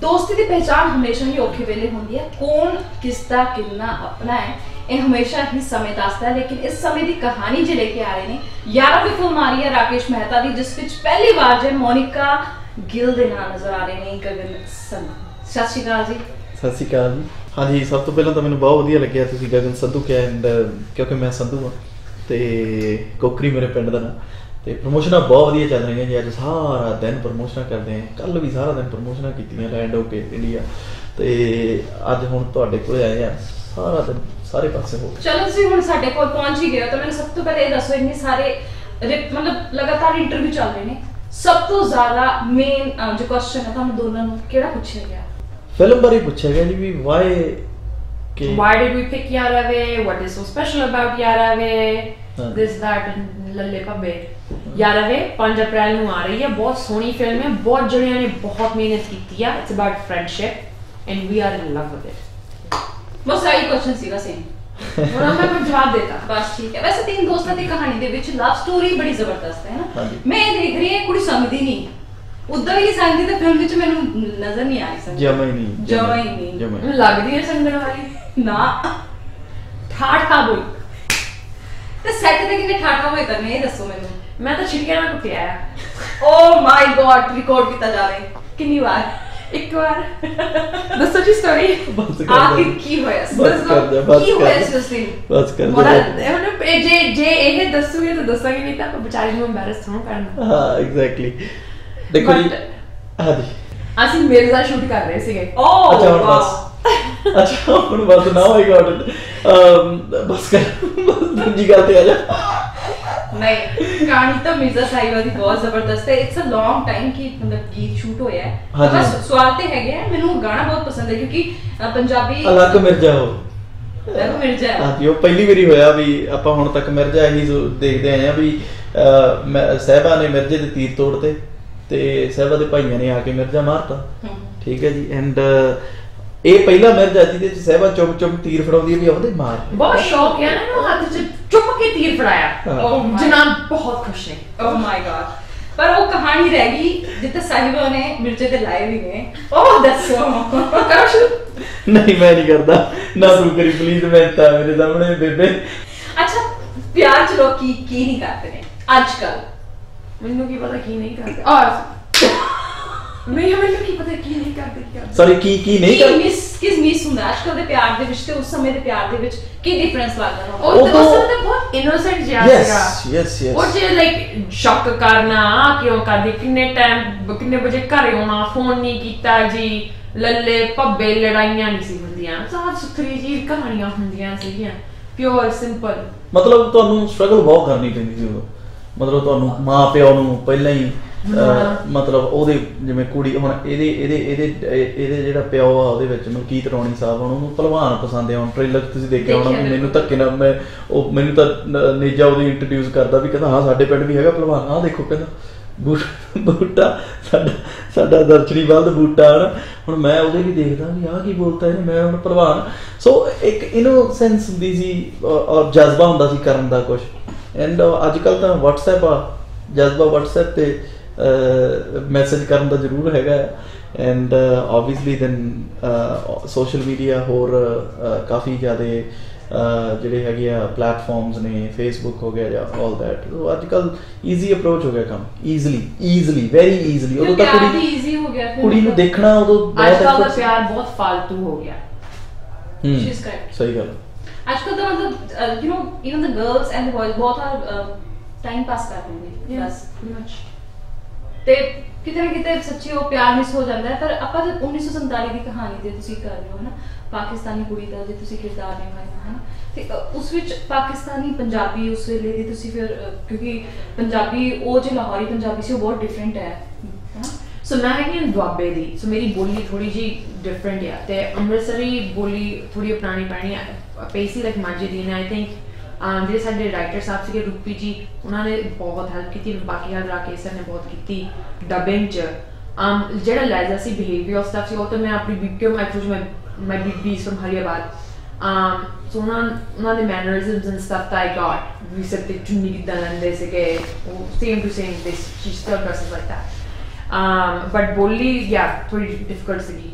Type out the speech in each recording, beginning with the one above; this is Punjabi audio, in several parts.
ਦੋਸਤੀ ਦੀ ਪਹਿਚਾਣ ਹਮੇਸ਼ਾ ਹੀ ਔਖੇ ਵੇਲੇ ਹੁੰਦੀ ਹੈ। ਕੌਣ, ਕਿਸ ਦਾ, ਕਿੰਨਾ ਆਪਣਾ ਹੈ, ਇਹ ਹਮੇਸ਼ਾ ਹੀ ਸਮੇਂ ਦੱਸਦਾ ਹੈ। ਲੇਕਿਨ ਇਸ ਸਮੇਂ ਦੀ ਕਹਾਣੀ ਜੇ ਕੇ ਆ ਰਹੇ ਨੇ, ਯਾਰਾ ਵੀ ਫਿਲਮ ਆ ਰਹੀ ਹੈ ਰਾਕੇਸ਼ ਮਹਿਤਾ ਦੀ, ਜਿਸ ਵਿੱਚ ਪਹਿਲੀ ਵਾਰ ਜੇ ਮੋਨਿਕਾ ਗਿਲ ਦੇ ਨਾਲ ਨਜ਼ਰ ਆ ਰਹੇ ਨੇ, ਗਗਨ ਸੰਧੂ। ਸਤਿ ਸ਼੍ਰੀ ਅਕਾਲ ਜੀ। ਸਤਿ ਸ਼੍ਰੀ ਅਕਾਲ ਹਾਂਜੀ, ਸਭ ਤੋਂ ਪਹਿਲਾਂ ਤਾਂ ਮੈਨੂੰ ਬਹੁਤ ਵਧੀਆ ਲੱਗਿਆ ਤੁਸੀਂ ਗਗਨ ਸੰਧੂ ਕਿਹਾ ਐਂਡ ਕਿਉਂਕਿ ਮੈਂ ਸੰਧੂ ਹਾਂ, ਤੇ ਕੋਕਰੀ ਮੇਰੇ ਪਿੰਡ ਦਾ ਨਾਂ। ਤੇ ਪ੍ਰਮੋਸ਼ਨਾਂ ਬਹੁਤ ਵਧੀਆ ਚੱਲ ਰਹੀਆਂ ਜੀ ਅੱਜ ਸਾਰਾ ਦਿਨ ਪ੍ਰਮੋਸ਼ਨਾਂ ਕਰਦੇ ਆਂ। ਕੱਲ ਵੀ ਸਾਰਾ ਦਿਨ ਪ੍ਰਮੋਸ਼ਨਾਂ ਕੀਤੀਆਂ ਲੈਂਡ ਹੋ ਕੇ ਇੰਡੀਆ ਤੇ ਅੱਜ ਹੁਣ ਤੁਹਾਡੇ ਕੋਲ ਆਏ ਆ ਸਾਰਾ ਦਿਨ ਸਾਰੇ ਪਾਸੇ ਹੋ ਚਲੋ ਤੁਸੀਂ ਹੁਣ ਸਾਡੇ ਕੋਲ ਪਹੁੰਚ ਹੀ ਗਏ ਹੋ ਤਾਂ ਮੈਨੂੰ ਸਭ ਤੋਂ ਪਹਿਲੇ ਇਹ ਦੱਸੋ ਇੰਨੇ ਸਾਰੇ ਮਤਲਬ ਲਗਾਤਾਰ ਇੰਟਰਵਿਊ ਚੱਲ ਰਹੇ ਨੇ। ਸਭ ਤੋਂ ਜ਼ਿਆਦਾ ਮੇਨ ਜੋ ਕੁਐਸਚਨ ਹੈ ਤੁਹਾਨੂੰ ਦੋਨਾਂ ਨੂੰ ਕਿਹੜਾ ਪੁੱਛਿਆ ਗਿਆ? ਫਿਲਮ ਬਾਰੇ ਪੁੱਛਿਆ ਗਿਆ ਜੀ ਵੀ ਵਾਈ ਕਿ Why did we pick Yarave? What is so special about Yarave? That, and ਲੱਲੇ ਭੱਬੇ Yarave 5 ਅਪ੍ਰੈਲ ਨੂੰ ਆ ਰਹੀ ਹੈ ਬਹੁਤ ਸੋਹਣੀ ਫਿਲਮ ਹੈ ਬਹੁਤ ਜਣਿਆਂ ਨੇ ਬਹੁਤ ਮਿਹਨਤ ਕੀਤੀ ਹੈ it's about friendship and we are in love with it ਬਸ ਆਹੀ ਕੁਐਸਚਨ ਸੀਗਾ ਸੇਮ ਹੁਣ ਮੈਂ ਮੈਂ ਜਵਾਬ ਦੇਤਾ। ਬਸ ਠੀਕ ਹੈ। ਵੈਸੇ ਤਿੰਨ ਦੋਸਤਾਂ ਦੀ ਕਹਾਣੀ ਦੇ ਵਿੱਚ ਲਵ ਸਟੋਰੀ ਬੜੀ ਜ਼ਬਰਦਸਤ ਹੈ ਨਾ। ਮੈਂ ਇਹ ਦੇਖ ਰਹੀ ਹਾਂ ਕੁੜੀ ਸਮਝਦੀ ਨਹੀਂ। ਉਦਾਂ ਵੀ ਸਮਝਦੀ ਤਾਂ ਫਿਲਮ ਵਿੱਚ ਮੈਨੂੰ ਨਜ਼ਰ ਨਹੀਂ ਆ ਰਹੀ ਸਮਝ। ਜਮਾ ਹੀ ਨਹੀਂ ਜਮਾਂ ਹੀ ਨਹੀਂ। ਲੱਗਦੀ ਹੈ ਸੰਗਣ ਵਾਲੀ। ਨਾ। ਠਾਠਾ ਬੋਲ ਤੇ ਸੈੱਟ ਤੇ ਕਿੰਨੇ ਠਾਠਾ ਹੋਏ ਕਰਨੇ ਇਹ ਦੱਸੋ ਮੈਨੂੰ ਮੈਂ ਤਾਂ ਛਿੜਕਿਆਂ ਨਾਲ ਕੁੱਟਿਆ ਹੈ ਓ ਮਾਈ ਗॉड ਰਿਕਾਰਡ ਕੀਤਾ ਜਾਵੇ ਕਿੰਨੀ ਵਾਰ ਇੱਕ ਵਾਰ ਦੱਸੋ ਜੀ ਸਟੋਰੀ ਬਸ ਕਰ ਆਖਿਰ ਦੇ ਕੀ ਹੋਇਆ ਸੀ ਬਸ ਕਰ ਦੇ ਬਸ ਕੀ ਕਰ ਹੋਇਆ ਦੇ। ਸੀ ਉਸ ਦਿਨ ਬਸ ਕਰ ਬੜਾ ਦੇ ਹੁਣ ਇਹ ਜੇ ਜੇ ਇਹ ਦੱਸੂਗੇ ਤਾਂ ਦੱਸਾਂਗੇ ਨਹੀਂ ਤਾਂ ਆਪਾਂ ਵਿਚਾਰੀ ਨੂੰ ਐਮਬੈਰਸ ਥੋੜਾ ਕਰਨਾ ਹਾਂ ਐਗਜ਼ੈਕਟਲੀ ਦੇਖੋ ਜੀ But- ਹਾਂਜੀ ਅਸੀਂ ਮਿਰਜ਼ਾ ਸ਼ੂਟ ਕਰ ਰਹੇ ਸੀਗੇ ਓ ਅੱਛਾ ਹੁਣ ਬਸ ਅੱਛਾ ਹੁਣ ਬਸ ਨਾ ਹੋਈ ਗॉड ਬਸ ਕਰ ਬਸ ਦੂਜੀ ਗੱਲ ਤੇ ਆ ਜਾ ਨਹੀਂ ਕਹਾਣੀ ਤਾਂ ਮਿਰਜ਼ਾ ਸਾਹਿਬਾ ਦੀ ਬਹੁਤ ਜ਼ਬਰਦਸਤ ਹੈ ਇਟਸ ਅ ਲੌਂਗ ਟਾਈਮ ਕਿ ਮਤਲਬ ਗੀਤ ਸ਼ੂਟ ਹੋਇਆ ਹੈ। ਬਸ ਸਵਾਲ ਤੇ ਹੈਗੇ ਆ ਮੈਨੂੰ ਗਾਣਾ ਬਹੁਤ ਪਸੰਦ ਹੈ ਕਿਉਂਕਿ ਪੰਜਾਬੀ ਅਲੱਗ ਮਿਰਜ਼ਾ ਹੋ ਲਵ ਮਿਰਜ਼ਾ ਹੈ। ਉਹ ਪਹਿਲੀ ਵਾਰੀ ਹੋਇਆ ਵੀ ਆਪਾਂ ਹੁਣ ਤੱਕ ਮਿਰਜ਼ਾ ਇਹੀ ਜ਼ੋ- ਦੇਖਦੇ ਆਏ ਆ ਵੀ ਸਾਹਿਬਾ ਨੇ ਮਿਰਜ਼ੇ ਦੇ ਤੀਰ ਤੋੜਤੇ ਤੇ ਸਾਹਿਬਾ ਦੇ ਭਾਈਆਂ ਨੇ ਆ ਕੇ ਮਿਰਜ਼ਾ ਮਾਰਤਾ। ਠੀਕ ਹੈ ਜੀ ਐਂਡ ਇਹ ਪਹਿਲਾ ਮਿਰਜ਼ਾ ਜਿਹਦੇ ਚ ਸਾਹਿਬਾ ਚੁੱਪ ਚੁੱਪ ਤੀਰ ਫੜਾਉਂਦੀ ਹੈ ਵੀ ਉਹਦੇ ਮਾਰ ਬਹੁਤ ਸ਼ੌਕ ਹੈ ਨਾ ਇਹਨੂੰ ਹੱਥ 'ਚ ਚੁੱਪ ਕੇ ਤੀਰ ਫੜਾਇਆ। Oh ਜਨਾਬ ਬਹੁਤ ਖੁਸ਼ ਨੇ ਓ ਮਾਈ ਗॉड ਪਰ ਉਹ ਕਹਾਣੀ ਰਹਿ ਗਈ ਜਿੱਤੇ ਸਾਹਿਬਾ ਨੇ ਮਿਰਜ਼ੇ ਤੇ ਲਾਏ ਵੀ ਨੇ। ਉਹ ਦੱਸੋ ਕਰੋ ਸ਼ੁਰੂ। ਨਹੀਂ ਮੈਂ ਨਹੀਂ ਕਰਦਾ। ਨਾ ਤੂੰ ਕਰੀ ਪਲੀਜ਼ ਮੈਂ ਤਾਂ ਮੇਰੇ ਸਾਹਮਣੇ ਬੇਬੇ। ਅੱਛਾ ਪਿਆਰ ਚ ਲੋਕ ਕੀ ਕੀ ਨਹੀਂ ਕਰਦੇ ਨੇ? ਅੱਜ ਕੱਲ ਮੈਨੂੰ ਕੀ ਪਤਾ ਕੀ ਨਹੀਂ ਕਰਦੇ। ਔਰ ਮੈਂ ਮੈਨੂੰ ਕੀ ਪਤਾ ਕੀ ਨਹੀਂ ਕਰਦੇ ਕੀ ਕਰਦੇ। ਸੌਰੀ ਕੀ ਕੀ ਨਹੀਂ ਕੀ ਕਰ ਮਿਸ ਕਿਸ ਮਿਸ ਹੁੰਦਾ? ਅੱਜ ਕੱਲ ਦੇ ਪਿਆਰ ਦੇ ਵਿੱਚ ਤੇ ਉਸ ਸਮੇਂ ਦੇ ਪਿਆਰ ਦੇ ਵਿੱਚ ਕੀ ਡਿਫਰੈਂਸ ਲੱਗਦਾ ਉਹ ਉਹ ਤਾਂ ਉਸ ਬਹੁਤ ਇਨੋਸੈਂਟ ਜਿਹਾ ਯੈਸ ਸੀਗਾ। ਯੈਸ ਉਹ ਯੈਸ ਜੇ ਲਾਈਕ ਸ਼ੌਕ ਕਰਨਾ ਕਿਉਂ ਕਰਦੀ? ਕਿੰਨੇ ਟਾਈਮ ਕਿੰਨੇ ਵਜੇ ਘਰੇ ਆਉਣਾ ਫੋਨ ਨਹੀਂ ਕੀਤਾ ਜੀ। ਲੱਲੇ ਭੱਬੇ ਲੜਾਈਆਂ ਨਹੀਂ ਸੀ ਹੁੰਦੀਆਂ। ਸਾਫ਼ ਸੁਥਰੀ ਜੀ ਕਹਾਣੀਆਂ ਹੁੰਦੀਆਂ ਸੀਗੀਆਂ। ਪਿਓਰ ਸਿੰਪਲ ਮਤਲਬ ਤੁਹਾਨੂੰ ਸਟਰਗਲ ਬਹੁਤ ਕਰਨੀ ਪੈਂਦੀ ਸੀ ਉਦੋਂ। ਮਤਲਬ ਤੁਹਾਨੂੰ ਮਾਂ ਪਿਓ ਨੂੰ ਪਹਿਲਾਂ ਹਾਂ। ਮਤਲਬ ਉਹਦੇ ਜਿਵੇਂ ਕੁੜੀ ਹੁਣ ਇਹਦੇ ਇਹਦੇ ਇਹਦੇ ਇਹ- ਇਹਦੇ ਜਿਹੜਾ ਪਿਓ ਆ ਉਹਦੇ ਵਿੱਚ ਮਲਕੀਤ ਰੌਣੀ ਸਾਹਿਬ ਉਹਨੂੰ ਪਹਿਲਵਾਨ ਪਸੰਦ ਆ। ਹੁਣ ਟ੍ਰੇਲਰ ਤੁਸੀਂ ਦੇਖਿਆ ਹੋਣਾ ਵੀ ਮੈਨੂੰ। ਧੱਕੇ ਨਾਲ ਮੈਂ ਉਹ ਮੈਨੂੰ ਤਾਂ ਨੇਜਾ ਉਹਦੀ ਇੰਟਰੋਡਿਊਸ ਕਰਦਾ ਵੀ ਕਹਿੰਦਾ ਹਾਂ ਸਾਡੇ ਪਿੰਡ ਵੀ ਹੈਗਾ ਪਹਿਲਵਾਨ ਆਹ ਦੇਖੋ ਕਹਿੰਦਾ ਬੂਟ- ਸਾਡਾ ਸਾਡਾ ਦਰਸ਼ਨੀ ਬਲਦ ਬੂਟਾ ਹਨ। ਹੁਣ ਮੈਂ ਉਹਦੇ ਵੀ ਦੇਖਦਾ ਵੀ ਆਹ ਕੀ ਬੋਲਤਾ ਇਹਨੇ ਮੈਂ ਹੁਣ ਪਹਿਲਵਾਨ ਸੋ ਇੱਕ ਇਨੋਸੈਂਸ ਹੁੰਦੀ ਸੀ ਔਰ ਔਰ ਜਜ਼ਬਾ ਹੁੰਦਾ ਸੀ ਕਰਨ ਦਾ ਕੁਝ ਐਂਡ ਅੱਜ ਕੱਲ ਤਾਂ WhatsApp ਆ। ਜਜ਼ਬਾ WhatsApp ਤੇ ਮੈਸੇਜ ਕਰਨ ਦਾ ਜ਼ਰੂਰ ਹੈਗਾ and obviously then social media ਹੋਰ ਕਾਫੀ ਜ਼ਿਆਦੇ ਜਿਹੜੇ ਹੈਗੇ ਆ ਪਲੇਟਫਾਰਮਸ ਨੇ ਫੇਸਬੁੱਕ ਹੋ ਗਿਆ ਜਾਂ ਆਲ ਦੈਟ ਸੋ ਅੱਜ ਕੱਲ ਈਜ਼ੀ ਅਪਰੋਚ ਹੋ ਗਿਆ ਕੰਮ ਈਜ਼ੀਲੀ ਈਜ਼ੀਲੀ ਵੈਰੀ ਈਜ਼ੀਲੀ ਉਦੋਂ ਤਾਂ ਕੁੜੀ ਈਜ਼ੀ ਹੋ ਗਿਆ ਕੁੜੀ ਨੂੰ ਦੇਖਣਾ ਉਦੋਂ ਬਹੁਤ ਅੱਜ ਪਿਆਰ ਬਹੁਤ ਫालतू ਹੋ ਗਿਆ। ਹਮ ਸਹੀ ਗੱਲ। ਅੱਜ ਕੱਲ ਦਾ ਮਤਲਬ you know even the girls and the boys ਬਹੁਤ ਆਰ ਟਾਈਮ ਪਾਸ ਕਰ ਨੇ ਬਸ। ਪ੍ਰੀਟੀ ਮਚ ਤੇ ਕਿਤੇ ਨਾ ਕਿਤੇ ਸੱਚੀ ਉਹ ਪਿਆਰ ਮਿਸ ਹੋ ਜਾਂਦਾ ਹੈ, ਪਰ ਆਪਾਂ ਜਦ 1947 ਦੀ ਕਹਾਣੀ ਤੇ ਤੁਸੀਂ ਕਰ ਰਹੇ ਹੋ ਨਾ ਪਾਕਿਸਤਾਨੀ ਕੁੜੀ ਦਾ ਜੇ ਤੁਸੀਂ ਕਿਰਦਾਰ ਨਿਭਾਇਆ ਹੈ ਤੇ ਉਸ ਵਿੱਚ ਪਾਕਿਸਤਾਨੀ ਪੰਜਾਬੀ ਉਸ ਵੇਲੇ ਦੀ ਤੁਸੀਂ ਫਿਰ ਕਿਉਂਕਿ ਪੰਜਾਬੀ, ਉਹ ਜੇ ਲਾਹੌਰੀ ਪੰਜਾਬੀ ਸੀ, ਉਹ ਬਹੁਤ ਡਿਫਰੈਂਟ ਹੈ, ਹੈਨਾ। ਸੋ ਮੈਂ ਹੈਗੀ ਹਾਂ ਦੁਆਬੇ ਦੀ ਸੋ ਮੇਰੀ ਬੋਲੀ ਥੋੜੀ ਜੀ ਡਿਫਰੈਂਟ ਹੈ ਤੇ ਅੰਮ੍ਰਿਤਸਰੀ ਬੋਲੀ ਥੋੜੀ ਪੁਰਾਣੀ ਪੈਣੀ ਹੈ ਪੇਸੀ ਲਾਈਕ ਮਾਝੇ ਦੀ ਨੇ ਆਈ ਥਿੰਕ ਜਿਹੜੇ ਸਾਡੇ ਰਾਈਟਰ ਸਾਹਿਬ ਸੀਗੇ ਰੂਪੀ ਜੀ ਉਹਨਾਂ ਨੇ ਬਹੁਤ ਹੈਲਪ ਕੀਤੀ ਬਾਕੀ ਹਾਲ ਰਾਕੇਸ਼ ਸਰ ਨੇ ਬਹੁਤ ਕੀਤੀ ਡਬਿੰਗ ਚ। um, ਜਿਹੜਾ ਲੈਜ਼ਾ ਸੀ ਬਿਹੇਵੀਅਰ ਸਟਫ ਸੀ ਉਹ ਤਾਂ ਮੈਂ ਆਪਣੀ ਬੀਪੀਓ ਮੈਥਰੂਜ ਮੈਂ ਮੈਂ ਬੀਬੀ ਫਰਮ ਹਰੀਆਬਾਦ um, so ਉਹਨਾਂ ਉਹਨਾਂ ਦੇ mannerisms and stuff that I got ਵੀ ਸਭ ਤੇ ਚੁੰਨੀ ਕਿੱਦਾਂ ਲੈਂਦੇ ਸੀਗੇ ਉਹ same to same this she still dresses like that um but ਬੋਲੀ yeah ਥੋੜੀ ਡਿਫਿਕਲਟ ਸੀਗੀ।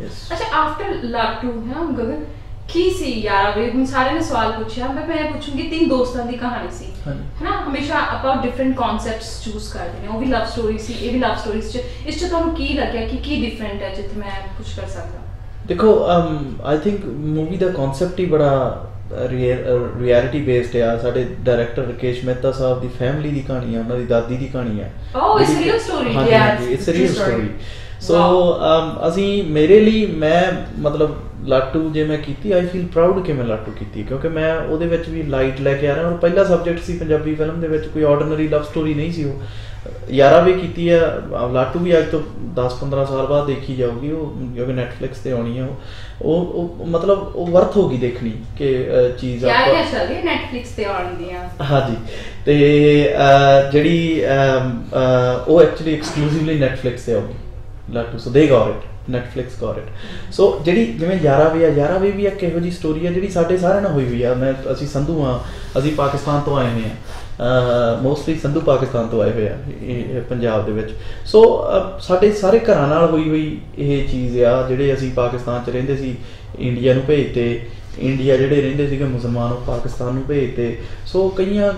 ਯੈਸ ਅੱਛਾ ਆਫਟਰ ਲਵ ਟੂ ਹੈ ਗਗਨ? ਕੀ ਸੀ ਯਾਰ? ਵੇ ਹੁਣ ਸਾਰਿਆਂ ਨੇ ਸਵਾਲ ਪੁੱਛਿਆ। ਮੈਂ ਮੈਂ ਪੁੱਛੂੰਗੀ ਤਿੰਨ ਦੋਸਤਾਂ ਦੀ ਕਹਾਣੀ ਸੀ। ਹਾਂਜੀ। ਹੈ ਨਾ ਹਮੇਸ਼ਾ ਆਪਾਂ ਡਿਫਰੈਂਟ ਕਨਸੈਪਟਸ ਚੂਜ਼ ਕਰਦੇ ਨੇ। ਉਹ ਵੀ ਲਵ ਸਟੋਰੀ ਸੀ ਇਹ ਵੀ ਲਵ ਸਟੋਰੀਜ਼ ਚ। ਇਸ ਚ ਤੁਹਾਨੂੰ ਕੀ ਲੱਗਿਆ ਕਿ ਕੀ ਡਿਫਰੈਂਟ ਹੈ ਜਿੱਥੇ ਮੈਂ ਕੁਝ ਕਰ ਸਕਦਾ? ਦੇਖੋ ਆਈ ਥਿੰਕ ਮੂਵੀ ਦਾ ਕਨਸੈਪਟ ਹੀ ਬੜਾ ਰਿਐਲਿਟੀ ਬੇਸਡ ਆ। ਸਾਡੇ ਡਾਇਰੈਕਟਰ ਰਕੇਸ਼ ਮਹਿਤਾ ਸਾਹਿਬ ਦੀ ਫੈਮਿਲੀ ਦੀ ਕਹਾਣੀ ਆ ਉਹਨਾਂ ਦੀ ਦਾਦੀ ਦੀ ਕਹਾਣੀ ਆ। Story. ਹਾਂਜੀ Yeah, ਹਾਂਜੀ it's it's real. Story so ਅਸੀਂ ਮੇਰੇ ਲਈ ਮੈਂ ਮਤਲਬ ਲਾਟੂ ਜੇ ਮੈਂ ਕੀਤੀ ਆਈ ਫੀਲ ਪ੍ਰਾਊਡ ਕਿ ਮੈਂ ਲਾਟੂ ਕੀਤੀ ਕਿਉਂਕਿ ਮੈਂ ਉਹਦੇ ਵਿੱਚ ਵੀ ਲਾਈਟ ਲੈ ਕੇ ਆ ਰਿਹਾ। ਔਰ ਪਹਿਲਾ ਸਬਜੈਕਟ ਸੀ ਪੰਜਾਬੀ ਫਿਲਮ ਦੇ ਵਿੱਚ ਕੋਈ ਆਰਡੀਨਰੀ ਲਵ ਸਟੋਰੀ ਨਹੀਂ ਸੀ ਉਹ। ਯਾਰਾ ਵੀ ਕੀਤੀ ਆ ਲਾਟੂ ਵੀ ਅੱਜ ਤੋਂ 10-15 ਸਾਲ ਬਾਅਦ ਦੇਖੀ ਜਾਊਗੀ ਉਹ ਕਿਉਂਕਿ Netflix ਤੇ ਆਉਣੀ ਆ ਉਹ। ਉਹ ਮਤਲਬ ਉਹ ਵਰਥ ਹੋਗੀ ਦੇਖਣੀ ਕਿ ਚੀਜ਼ ਆਪਾਂ ਕਿਆ ਚੱਲ ਰਹੀ ਹੈ Netflix ਤੇ ਆਉਣ ਦੀਆਂ ਹਾਂਜੀ। ਤੇ ਜਿਹੜੀ ਉਹ ਐਕਚੁਅਲੀ ਐਕਸਕਲੂਸਿਵਲੀ Netflix ਤੇ ਆਉਗੀ ਲਾਟੂ so they got it Netflix it so ਜਿਹੜੀ ਜਿਵੇਂ ਯਾਰਾ ਵੀ ਆ, ਯਾਰਾ ਵੀ ਵੀ ਇੱਕ ਇਹੋ ਜੀ ਸਟੋਰੀ ਆ ਜਿਹੜੀ ਸਾਡੇ ਸਾਰਿਆਂ ਨਾਲ ਹੋਈ ਹੋਈ ਆ। ਮੈਂ, ਅਸੀਂ ਸੰਧੂ ਆ, ਅਸੀਂ ਪਾਕਿਸਤਾਨ ਤੋਂ ਆਏ ਹੋਏ ਆ। ਮੋਸਟਲੀ ਸੰਧੂ ਪਾਕਿਸਤਾਨ ਤੋਂ ਆਏ ਹੋਏ ਆ ਪੰਜਾਬ ਦੇ ਵਿੱਚ। ਸੋ ਸਾਡੇ ਸਾਰੇ ਘਰਾਂ ਨਾਲ ਹੋਈ ਹੋਈ ਇਹ ਚੀਜ਼ ਆ, ਜਿਹੜੇ ਅਸੀਂ ਪਾਕਿਸਤਾਨ ਚ ਰਹਿੰਦੇ ਸੀ ਇੰਡੀਆ ਨੂੰ ਭੇਜਤੇ। ਇੰਡੀਆ ਜਿਹੜੇ ਰਹਿੰਦੇ ਸੀਗੇ, ਮੁਸਲਮਾਨ ਉਹ ਪਾਕਿਸਤਾਨ ਨੂੰ ਭੇਜਤੇ। ਸੋ ਕਈਆਂ,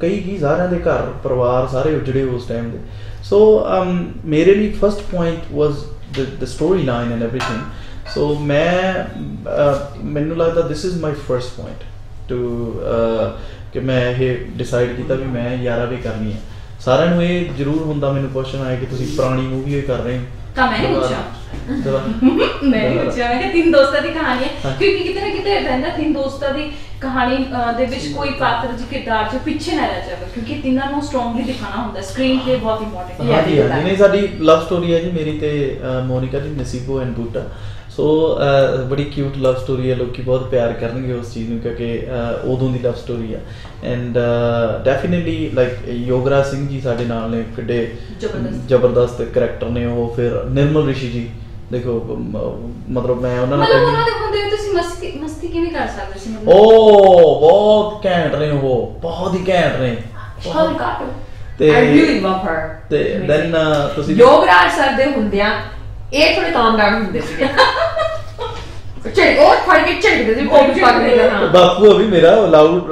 ਕਈ ਕੀ ਸਾਰਿਆਂ ਦੇ ਘਰ, ਪਰਿਵਾਰ ਸਾਰੇ ਉਜੜੇ ਉਸ ਟਾਈਮ ਦੇ। ਸੋ ਮੇਰੇ ਲਈ first point was the the storyline and everything so ਮੈਂ ਮੈਨੂੰ ਲੱਗਦਾ this is my first point too ਕਿ ਮੈਂ ਇਹ ਡਿਸਾਈਡ ਕੀਤਾ ਵੀ ਮੈਂ ਯਾਰਾ ਵੀ ਕਰਨੀ ਹੈ ਸਾਰਿਆਂ ਨੂੰ ਇਹ ਜ਼ਰੂਰ ਹੁੰਦਾ ਮੈਨੂੰ ਕੁਐਸਚਨ ਆਇਆ ਕਿ ਤੁਸੀਂ ਪੁਰਾਣੀ ਮੂਵੀ ਹੀ ਕਰ ਰਹੇ ਹੋ ਤਾਂ ਮੈਂ ਨਹੀਂ ਪੁੱਛਿਆ। ਮੈਂ ਨਹੀਂ ਪੁੱਛਿਆ। ਮੈਂ ਕਿ ਤਿੰਨ ਦੋਸਤਾਂ ਦੀ ਕਹਾਣੀ ਹੈ। ਹਾਂ। ਕਿਉਂਕਿ ਕਿਤੇ ਨਾ ਕਿਤੇ ਰਹਿੰਦਾ ਤਿੰਨ ਦੋਸਤਾਂ ਦੀ ਕਹਾਣੀ ਦੇ ਵਿੱਚ ਕੋਈ ਪਾਤਰ ਜੀ ਕਿਰਦਾਰ ਚ ਪਿੱਛੇ ਨਾ ਰਹਿ ਜਾਵੇ ਕਿਉਂਕਿ ਤਿੰਨਾਂ ਨੂੰ ਸਟਰੋਂਗਲੀ ਦਿਖਾਣਾ ਹੁੰਦਾ ਸਕਰੀਨ ਤੇ ਬਹੁਤ ਇੰਪੋਰਟੈਂਟ ਹੈ। ਹਾਂਜੀ ਹਾਂਜੀ। ਨਹੀਂ ਸਾਡੀ ਲਵ ਸਟੋਰੀ ਹੈ ਜੀ। ਮੇਰੀ ਤੇ ਮੋਨਿਕਾ ਜੀ ਨਸੀਬੋ ਐਂਡ ਬੂਟਾ। ਸੋ ਅਹ, ਬੜੀ ਕਿਊਟ ਲਵ ਸਟੋਰੀ ਹੈ ਲੋਕੀ ਬਹੁਤ ਪਿਆਰ ਕਰਨਗੇ ਉਸ ਚੀਜ਼ ਨੂੰ ਕਿਉਂਕਿ ਉਦੋਂ ਦੀ ਲਵ ਸਟੋਰੀ ਹੈ and definitely like Yograj Singh ji ਸਾਡੇ ਨਾਲ ਨੇ ਕਿੱਡੇ ਜ਼ਬਰਦਸਤ। ਕਰੈਕਟਰ ਨੇ ਉਹ ਫਿਰ ਨਿਰਮਲ ਰਿਸ਼ੀ ਜੀ। ਦੇਖੋ ਮਤਲਬ ਮੈਂ ਉਹਨਾਂ ਨਾਲ ਮਤਲਬ ਪਹਿਲੀ- ਉਹਨਾਂ ਦੇ ਹੁੰਦੇ ਹੋਏ ਤੁਸੀਂ ਮਸਤੀ ਮਸਤੀ ਕਿਵੇਂ ਕਰ ਸਕਦੇ ਸੀ? ਮਤਲਬ ਓ ਬਹੁਤ ਘੈਂਟ ਨੇ ਉਹ ਬਹੁਤ ਹੀ ਘੈਂਟ ਨੇ। ਕਾਟੋ ਤੇ. ਦੈਨ ਤੁਸੀਂ ਯੋਗਰਾਜ ਸਰ ਦੇ ਹੁੰਦਿਆਂ ਇਹ ਥੋੜੇ ਕਾਮ ਡਾਊਨ ਹੁੰਦੇ ਸੀਗੇ। ਚਿੜ ਉਹ ਫੜ ਕੇ ਝਿੜਕਦੇ ਸੀ ਕੋਈ ਵੀ ਪੱਗ ਨਹੀਂ ਹਾਂ। ਬਾਪੂ ਅਭੀ ਮੇਰਾ allowed